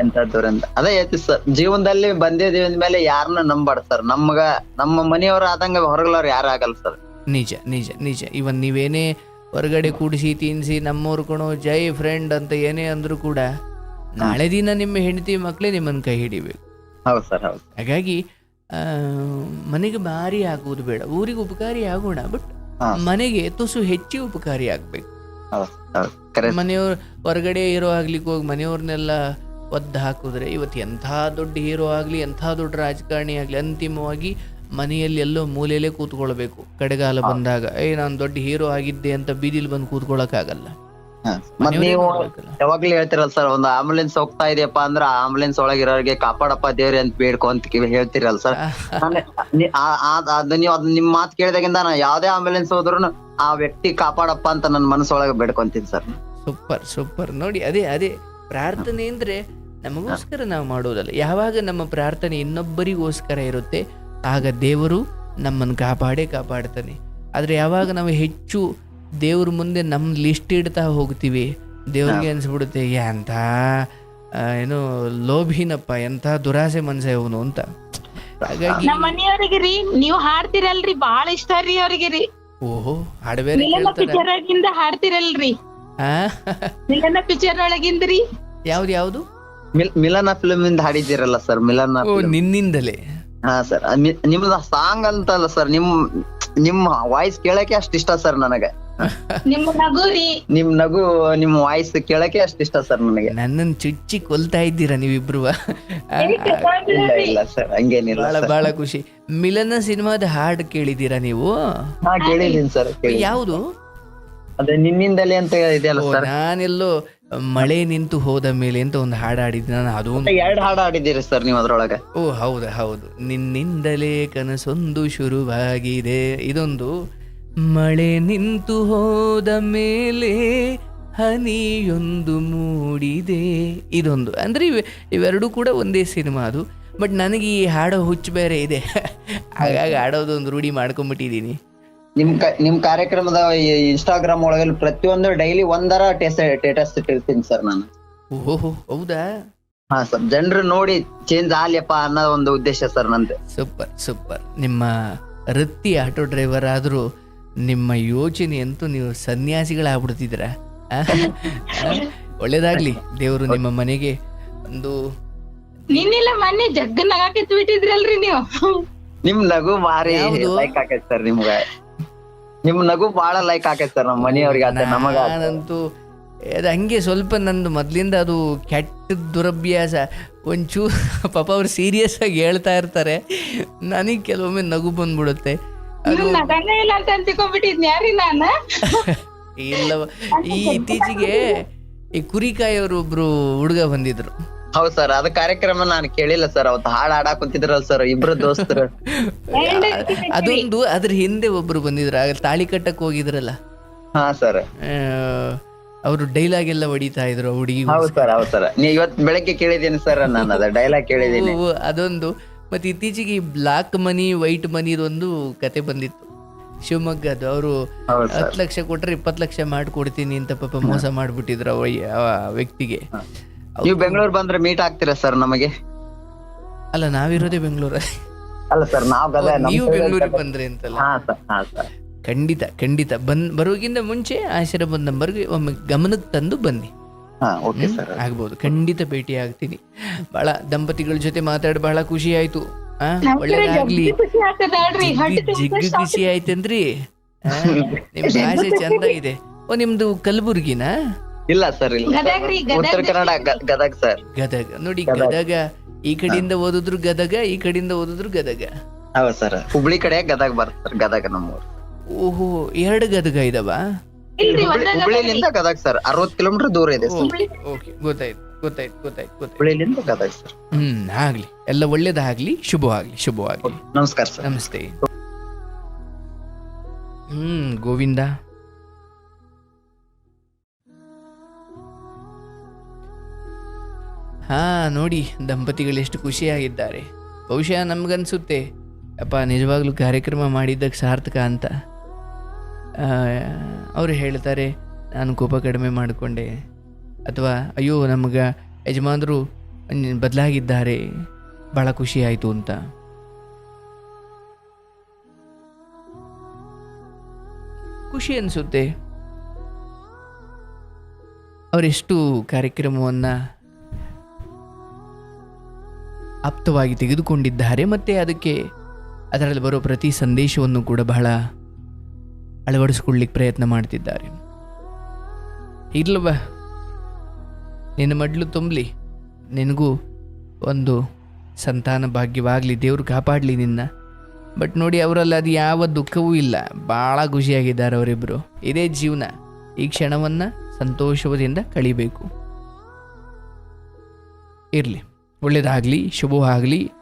ಎಂತ ದುರಂತ. ಅದೇ ಐತಿ ಸರ್. ಜೀವನದಲ್ಲಿ ಬಂದಿದೀವಿ ಅಂದ್ಮೇಲೆ ಯಾರನ್ನ ನಂಬಾಡ್ ಸರ್. ನಮ್ಗ ನಮ್ಮ ಮನೆಯವ್ರ ಆದಂಗ ಹೊರಗಲವ್ರು ಯಾರು ಆಗಲ್ಲ ಸರ್. ನಿಜ ನಿಜ ನಿಜ. ಇವನ್ ನೀವೇನೇ ಹೊರಗಡೆ ಕೂಡಿಸಿ ತಿನ್ಸಿ ನಮ್ಮೂರು ಕಣು ಜೈ ಫ್ರೆಂಡ್ ಅಂತ ಏನೇ ಅಂದ್ರೂ ಕೂಡ ನಾಳೆ ದಿನ ನಿಮ್ಮ ಹೆಂಡತಿ ಮಕ್ಕಳೇ ನಿಮ್ಮನ್ನ ಕೈ ಹಿಡಿಬೇಕು. ಹೌದ್ ಸರ್ ಹೌದು. ಹಾಗಾಗಿ ಮನೆಗೆ ಭಾರಿ ಆಗುವುದು ಬೇಡ. ಊರಿಗೆ ಉಪಕಾರಿ ಆಗೋಣ ಬಟ್ ಮನೆಗೆ ತುಸು ಹೆಚ್ಚು ಉಪಕಾರಿ ಆಗ್ಬೇಕು. ಮನೆಯವ್ರ ಹೊರಗಡೆ ಹೀರೋ ಆಗ್ಲಿಕ್ಕೆ ಹೋಗಿ ಮನೆಯವ್ರನ್ನೆಲ್ಲ ಒದ್ದು ಹಾಕಿದ್ರೆ ಇವತ್ತು ಎಂಥ ದೊಡ್ಡ ಹೀರೋ ಆಗಲಿ ಎಂಥ ದೊಡ್ಡ ರಾಜಕಾರಣಿ ಆಗಲಿ ಅಂತಿಮವಾಗಿ ಮನೆಯಲ್ಲಿ ಎಲ್ಲೋ ಮೂಲೆಯಲ್ಲೇ ಕೂತ್ಕೊಳ್ಬೇಕು. ಕಡೆಗಾಲ ಬಂದಾಗ ಏ ನಾನು ದೊಡ್ಡ ಹೀರೋ ಆಗಿದ್ದೆ ಅಂತ ಬೀದಿಲಿ ಬಂದು ಕೂತ್ಕೊಳ್ಳೋಕ್ಕಾಗಲ್ಲ ಆಗಲ್ಲ ಮತ್ ನೀವು ಯಾವಾಗ್ಲೂ ಹೇಳ್ತಿರಲ್ಲ ಸರ್ ಒಂದು ಆಂಬುಲೆನ್ಸ್ ಹೋಗ್ತಾ ಇದೆಯಪ್ಪ ಅಂದ್ರ ಆಂಬುಲೆನ್ಸ್ ಒಳಗಿರೋರಿಗೆ ಕಾಪಾಡಪ್ಪ ದೇವ್ರಿ ಅಂತ ಬೇಡ್ಕೊ ಅಂತ ಕಿವಿ ಹೇಳ್ತಿರಲ್ಲ ಸರ್. ನೀವು ಅದ್ ನಿಮ್ ಮಾತು ಕೇಳಿದಾಗಿಂದ ನಾ ಯಾವ್ದೇ ಆಂಬುಲೆನ್ಸ್ ಹೋದ್ರು ಆ ವ್ಯಕ್ತಿ ಕಾಪಾಡಪ್ಪ ಅಂತ ನನ್ನ ಮನಸ್ಸೊಳಗೆ ಬೇಡ್ಕೊಂತೀನಿ ಸರ್. Super super. ನೋಡಿ ಅದೇ ಅದೇ. ಪ್ರಾರ್ಥನೆ ಅಂದ್ರೆ ನಮಗೋಸ್ಕರ ನಾವು ಮಾಡೋದಲ್ಲ. ಯಾವಾಗ ನಮ್ಮ ಪ್ರಾರ್ಥನೆ ಇನ್ನೊಬ್ಬರಿಗೋಸ್ಕರ ಇರುತ್ತೆ ಆಗ ದೇವರು ನಮ್ಮನ್ನು ಕಾಪಾಡೇ ಕಾಪಾಡ್ತಾನೆ. ಆದರೆ ಯಾವಾಗ ನಾವು ಹೆಚ್ಚು ದೇವ್ರ ಮುಂದೆ ನಮ್ಮ ಲಿಸ್ಟ್ ಇಡ್ತಾ ಹೋಗ್ತೀವಿ ದೇವ್ರಿಗೆ ಅನಿಸ್ಬಿಡುತ್ತೆ ಎಂಥ ಏನು ಲೋಭಿನಪ್ಪ ಎಂಥ ದುರಾಸೆ ಮನ್ಸ ಇವನು ಅಂತ. ಹಾಗಾಗಿ ನಮ್ಮ ಮನೆಯವರಿಗೆ ರೀ ನೀವ್ ಹಾಡ್ತಿರಲ್ರಿ ಬಾಳ ಇಷ್ಟ ರೀ ಅವರಿಗೆ ರೀ. ಓಹೋ ಹಾಡಬೇರೆ ಪಿಕ್ಚರ್ ಒಳಗಿಂದ ಹಾಡ್ತಿರಲ್ರಿ. ಆ? ಮಿಲನ ಪಿಕ್ಚರ್ ಒಳಗಿಂದ್ರಿ ಯಾವ್ದು ಯಾವುದು? ಮಿಲ್ ಮಿಲನ ಫಿಲ್ಮ್ ಇಂದ ಹಾಡಿದ್ದೀರಲ್ಲ ಸರ್ ಮಿಲನ ಓ ನಿನ್ನಿಂದಲೇ. ಹಾ ಸರ್. ನಿಮ್ದ ಸಾಂಗ್ ಅಂತ ಅಲ್ಲ ಸರ್ ನಿಮ್ ನಿಮ್ ವಾಯ್ಸ್ ಕೇಳಕ್ಕೆ ಅಷ್ಟ್ ಇಷ್ಟ ಸರ್ ನನಗೆ. ನಿಮ್ಮ ನಗು ರೀ ನಿಮ್ ನಗು ನಿಮ್ ವಾಯ್ಸ್ ಕೇಳಕ್ಕೆ ಅಷ್ಟ ಇಷ್ಟ ಸರ್ ನನಗೆ. ನನ್ನನ್ನು ಚುಚ್ಚಿ ಕೊಲ್ತಾ ಇದ್ದೀರಾ ನೀವಿಬ್ರು? ಇಲ್ಲ ಇಲ್ಲ ಸರ್ ಹಂಗೇನಿಲ್ಲ ಬಹಳ ಸರ್ ಬಹಳ ಖುಷಿ. ಮಿಲನ ಸಿನಿಮಾದ ಹಾಡ್ ಕೇಳಿದ್ದೀರಾ ನೀವು? ಹಾ ಕೇಳಿದೀನಿ ಸರ್ ಯಾವುದು? ಅದೇ ನಿನ್ನಿಂದಲೇ ಅಂತ ಇದೆಯಲ್ಲ ಸರ್ ನಾನೆಲ್ಲೋ ಮಳೆ ನಿಂತು ಹೋದ ಮೇಲೆ ಅಂತ ಒಂದು ಹಾಡು ಆಡಿದ್ದೆ ನಾನು ಅದು ಎರಡು ಹಾಡು ಆಡಿದ್ದೀರಿ ಸರ್ ನೀವು ಅದರೊಳಗೆ. ಓ ಹೌದು ಹೌದು. ನಿನ್ನಿಂದಲೇ ಕನಸೊಂದು ಶುರುವಾಗಿದೆ. ಇದೊಂದು ಮಳೆ ನಿಂತು ಹೋದ ಮೇಲೆ ಹನಿಯೊಂದು ಮೂಡಿದೆ. ಇದೊಂದು. ಅಂದ್ರೆ ಇವೆ ಇವೆರಡೂ ಕೂಡ ಒಂದೇ ಸಿನಿಮಾ ಅದು. ಬಟ್ ನನಗೆ ಈ ಹಾಡೋ ಹುಚ್ಚು ಬೇರೆ ಇದೆ. ಹಾಗಾಗಿ ಹಾಡೋದು ಒಂದು ರೂಢಿ ಮಾಡ್ಕೊಂಡ್ಬಿಟ್ಟಿದ್ದೀನಿ ನಿಮ್ ಕ- ನಿಮ್ ಕಾರ್ಯಕ್ರಮದ ಇನ್ಸ್ಟಾಗ್ರಾಮ್ ಒಳಗೆ ಪ್ರತಿಯೊಂದು ಡೈಲಿ ಒಂದರ ಸ್ಟೇಟಸ್ ಇಟ್ಟಿರ್ತೀನಿ ಸರ್ ನಾನು. ಓಹೋ ಹೌದಾ? ಹಾ ಸರ್ ಜನರು ನೋಡಿ ಚೇಂಜ್ ಆಗ್ಲಿಯಪ್ಪ ಅನ್ನೋ ಒಂದು ಉದ್ದೇಶ ಸರ್ ನಂದು. Super super. ನಿಮ್ಮ ವೃತ್ತಿ ಆಟೋ ಡ್ರೈವರ್ ಆದ್ರೂ ನಿಮ್ಮ ಯೋಚನೆ ಅಂತೂ ನೀವು ಸನ್ಯಾಸಿಗಳಾಗ್ಬಿಡ್ತಿದ್ರ? ಒಳ್ಳೇದಾಗ್ಲಿ ದೇವರು ನಿಮ್ಮ ಮನೆಗೆ ಒಂದು ನಿನ್ನೆಲ್ಲ ಮೊನ್ನೆ ಜಗ್ಗ ನಗಾಕತ್ ಬಿಟ್ಟಿದ್ರಲ್ರಿ ನೀವು. ನಿಮ್ ನಗು ಮಾರಿ? ಲೈಕ್ ಹಾಕೈತೆ ಸರ್ ನಿಮ್ಗ. ನಿಮ್ ನಗು ಬಹಳ ಲೈಕ್ ಹಾಕೈತೆ ಸರ್ ನಮ್ಮ ಮನೆಯವ್ರಿಗೆ ಆತ ನಮಗ. ನಾನಂತೂ ಅದು ಹಂಗೆ ಸ್ವಲ್ಪ ನಂದು ಮೊದ್ಲಿಂದ ಅದು ಕೆಟ್ಟ ದುರಭ್ಯಾಸ. ಒಂಚೂರು ಪಾಪ ಅವ್ರು ಸೀರಿಯಸ್ ಆಗಿ ಹೇಳ್ತಾ ಇರ್ತಾರೆ. ನನಗೆ ಕೆಲವೊಮ್ಮೆ ನಗು ಬಂದ್ಬಿಡುತ್ತೆ. ನೀವು ನಗನೇ ಇಲ್ಲ ಅಂತ ಅಂತಿಕೊಂಡ್ಬಿಟ್ಟಿದ್ನಿ ಯಾರಿ ನಾನ? ಇಲ್ಲವ. ಈ ಇತ್ತೀಚೆಗೆ ಈ ಕುರಿಕಾಯವರು ಒಬ್ರು ಹುಡುಗ ಬಂದಿದ್ರು. ಹೌದ್ ಸರ್ ಅದ ಕಾರ್ಯಕ್ರಮ ನಾನು ಕೇಳಿಲ್ಲ ಸರ್ ಅವತ್ತು ಹಾಡ್ ಆಡಾಕ್ ಕುಂತಿದ್ರಲ್ಲ ಸರ್ ಇಬ್ರು ದೋಸ್ತರು. ಅದೊಂದು ಅದ್ರ ಹಿಂದೆ ಒಬ್ರು ಬಂದಿದ್ರು ಆಗ ತಾಳಿ ಕಟ್ಟಕ್ ಹೋಗಿದ್ರಲ್ಲ. ಹಾ ಸರ್. ಅವರು ಡೈಲಾಗ್ ಎಲ್ಲ ಹೊಡಿತಾ ಇದ್ರು ಹುಡುಗಿ ಹೌದ್ ಸರ್ ಹೌದ್ ಸರ್. ನೀ ಇವತ್ ಬೆಳಗ್ಗೆ ಕೇಳಿದೀನಿ ಸರ್ ನಾನು ಅದ ಡೈಲಾಗ್ ಕೇಳಿದೀನಿ ಅದೊಂದು. ಮತ್ತೆ ಇತ್ತೀಚೆಗೆ ಬ್ಲಾಕ್ ಮನಿ ವೈಟ್ ಮನಿದೊಂದು ಕತೆ ಬಂದಿತ್ತು. ಶಿವಮೊಗ್ಗದ್ದು ಅವರು ಹತ್ತು ಲಕ್ಷ ಕೊಟ್ರೆ ಇಪ್ಪತ್ತು ಲಕ್ಷ ಮಾಡಿಕೊಡ್ತೀನಿ ಅಂತ ಪಾಪ ಮೋಸ ಮಾಡಿಬಿಟ್ಟಿದ್ರು ವ್ಯಕ್ತಿಗೆ. ನೀವು ಬೆಂಗಳೂರು ಬಂದ್ರೆ ಮೀಟ್ ಆಗ್ತೀರಾ ಸರ್ ನಮಗೆ? ಅಲ್ಲ ನಾವಿರೋದೇ ಬೆಂಗಳೂರು ಅಲ್ಲ ಸರ್ ನಾವು ಗದಗ ನಮ್ಮ ನೀವು side ಬೆಂಗಳೂರಿಗೆ ಗದಗ. ಬಂದ್ರೆ ಅಂತಲ್ಲ? ಹಾ ಸರ್ ಹಾ ಸರ್ ಖಂಡಿತ ಖಂಡಿತ. ಬಂದ್ ಬರೋಗಿಂತ ಮುಂಚೆ ಆಶೀರ್ವಾದ ನಂಬರ್ಗೆ ಒಮ್ಮೆ ಗಮನಕ್ಕೆ ತಂದು ಬನ್ನಿ. ಹಾ ಓಕೆ ಸರ್ ಆಗ್ಬೋದು. ಖಂಡಿತ ಭೇಟಿ ಆಗ್ತೀನಿ. ಬಹಳ ದಂಪತಿಗಳ ಜೊತೆ ಮಾತಾಡಿ ಬಹಳ ಖುಷಿ ಆಯ್ತು. ಆ ಒಳ್ಳೇದಾಗ್ಲಿ. ಖುಷಿ ಆಗ್ತದ ಹಟ್ಟಿ ಜಿಗ್ ತುಂಬ ಜಿಗ್ ಖುಷಿ ಆಯ್ತೇನ್ರಿ ಆ, ನಿಮ್ ಭಾಷೆ ಚಂದ ಇದೆ ಓ ನಿಮ್ದು ಕಲಬುರ್ಗಿನಾ? ಇಲ್ಲ ಸರ್ ಇಲ್ಲ ಉತ್ತರ ಕನ್ನಡ ಗದಗ ಸರ್. ಗದಗ. ನೋಡಿ ಗದಗ. ಈ ಕಡೆಯಿಂದ ಓದಿದ್ರು ಗದಗ ಈ ಕಡೆಯಿಂದ ಓದಿದ್ರು ಗದಗ. ಹೌದ್ ಸರ್. ಹುಬ್ಳಿ ಕಡೆ ಗದಗ ಬರ್ತಾರ ಸರ್ ಗದಗ ನಮ್ಮೂರು. ಓಹೋ ಎರಡು ಗದಗ ಇದಾವ? ಹುಬ್ಳಿಯಿಂದ ಗದಗ ಒಂದಾಗ ಹುಬ್ಳಿಲಿಂದ ಗದಗ್. ಸರ್. ಅರವತ್ ಕಿಲೋಮೀಟರ್ ದೂರ ಇದೆ ಓಕೆ. ಗೊತ್ತಾಯ್ತು ಗೊತ್ತಾಯ್ತು ಗೊತ್ತಾಯ್ತು ಗೊತ್ತಾಯ್ತು. ಹುಬ್ಳಿಲಿಂದ ಗದಗ ಸರ್. ಹ್ಮ್ ಆಗ್ಲಿ. ಎಲ್ಲ ಒಳ್ಳೇದಾಗ್ಲಿ ಶುಭವಾಗ್ಲಿ ಶುಭವಾಗ್ಲಿ ನಮಸ್ಕಾರ ಸರ್. ನಮಸ್ತೆ. ಹ್ಮ್ ಗೋವಿಂದ. ಹಾ, ನೋಡಿ, ದಂಪತಿಗಳು ಎಷ್ಟು ಖುಷಿಯಾಗಿದ್ದಾರೆ. ಬಹುಶಃ ನಮ್ಗನ್ಸುತ್ತೆ. ಅಪ್ಪ, ನಿಜವಾಗ್ಲೂ ಕಾರ್ಯಕ್ರಮ ಮಾಡಿದ್ದಕ್ಕೆ ಸಾರ್ಥಕ ಅಂತ. ಅವರು ಹೇಳ್ತಾರೆ, ನಾನು ಕೋಪ ಕಡಿಮೆ ಮಾಡಿಕೊಂಡೆ. ಅಥವಾ, ಅಯ್ಯೋ, ನಮಗೆ ಯಜಮಾನರು ಬದಲಾಗಿದ್ದಾರೆ. ಭಾಳ ಖುಷಿ ಆಯಿತು ಅಂತ. ಖುಷಿ ಅನಿಸುತ್ತೆ. ಅವರೆಷ್ಟು ಕಾರ್ಯಕ್ರಮವನ್ನು ಆಪ್ತವಾಗಿ ತೆಗೆದುಕೊಂಡಿದ್ದಾರೆ, ಮತ್ತು ಅದಕ್ಕೆ ಅದರಲ್ಲಿ ಬರೋ ಪ್ರತಿ ಸಂದೇಶವನ್ನು ಕೂಡ ಬಹಳ ಅಳವಡಿಸ್ಕೊಳ್ಳಿಕ್ಕೆ ಪ್ರಯತ್ನ ಮಾಡ್ತಿದ್ದಾರೆ. ಇರ್ಲವ ನಿನ್ನ ಮಡ್ಲು ತುಂಬಲಿ. ನಿನಗೂ ಒಂದು ಸಂತಾನ ಭಾಗ್ಯವಾಗಲಿ, ದೇವರು ಕಾಪಾಡಲಿ ನಿನ್ನ. ಬಟ್ ನೋಡಿ, ಅವರಲ್ಲಿ ಅದು ಯಾವ ದುಃಖವೂ ಇಲ್ಲ. ಭಾಳ ಖುಷಿಯಾಗಿದ್ದಾರೆ ಅವರಿಬ್ಬರು ಇದೇ ಜೀವನ. ಈ ಕ್ಷಣವನ್ನು ಸಂತೋಷದಿಂದ ಕಳಿಬೇಕು. ಇರಲಿ. ಒಳ್ಳೆಯದಾಗಲಿ ಶುಭವಾಗಲಿ.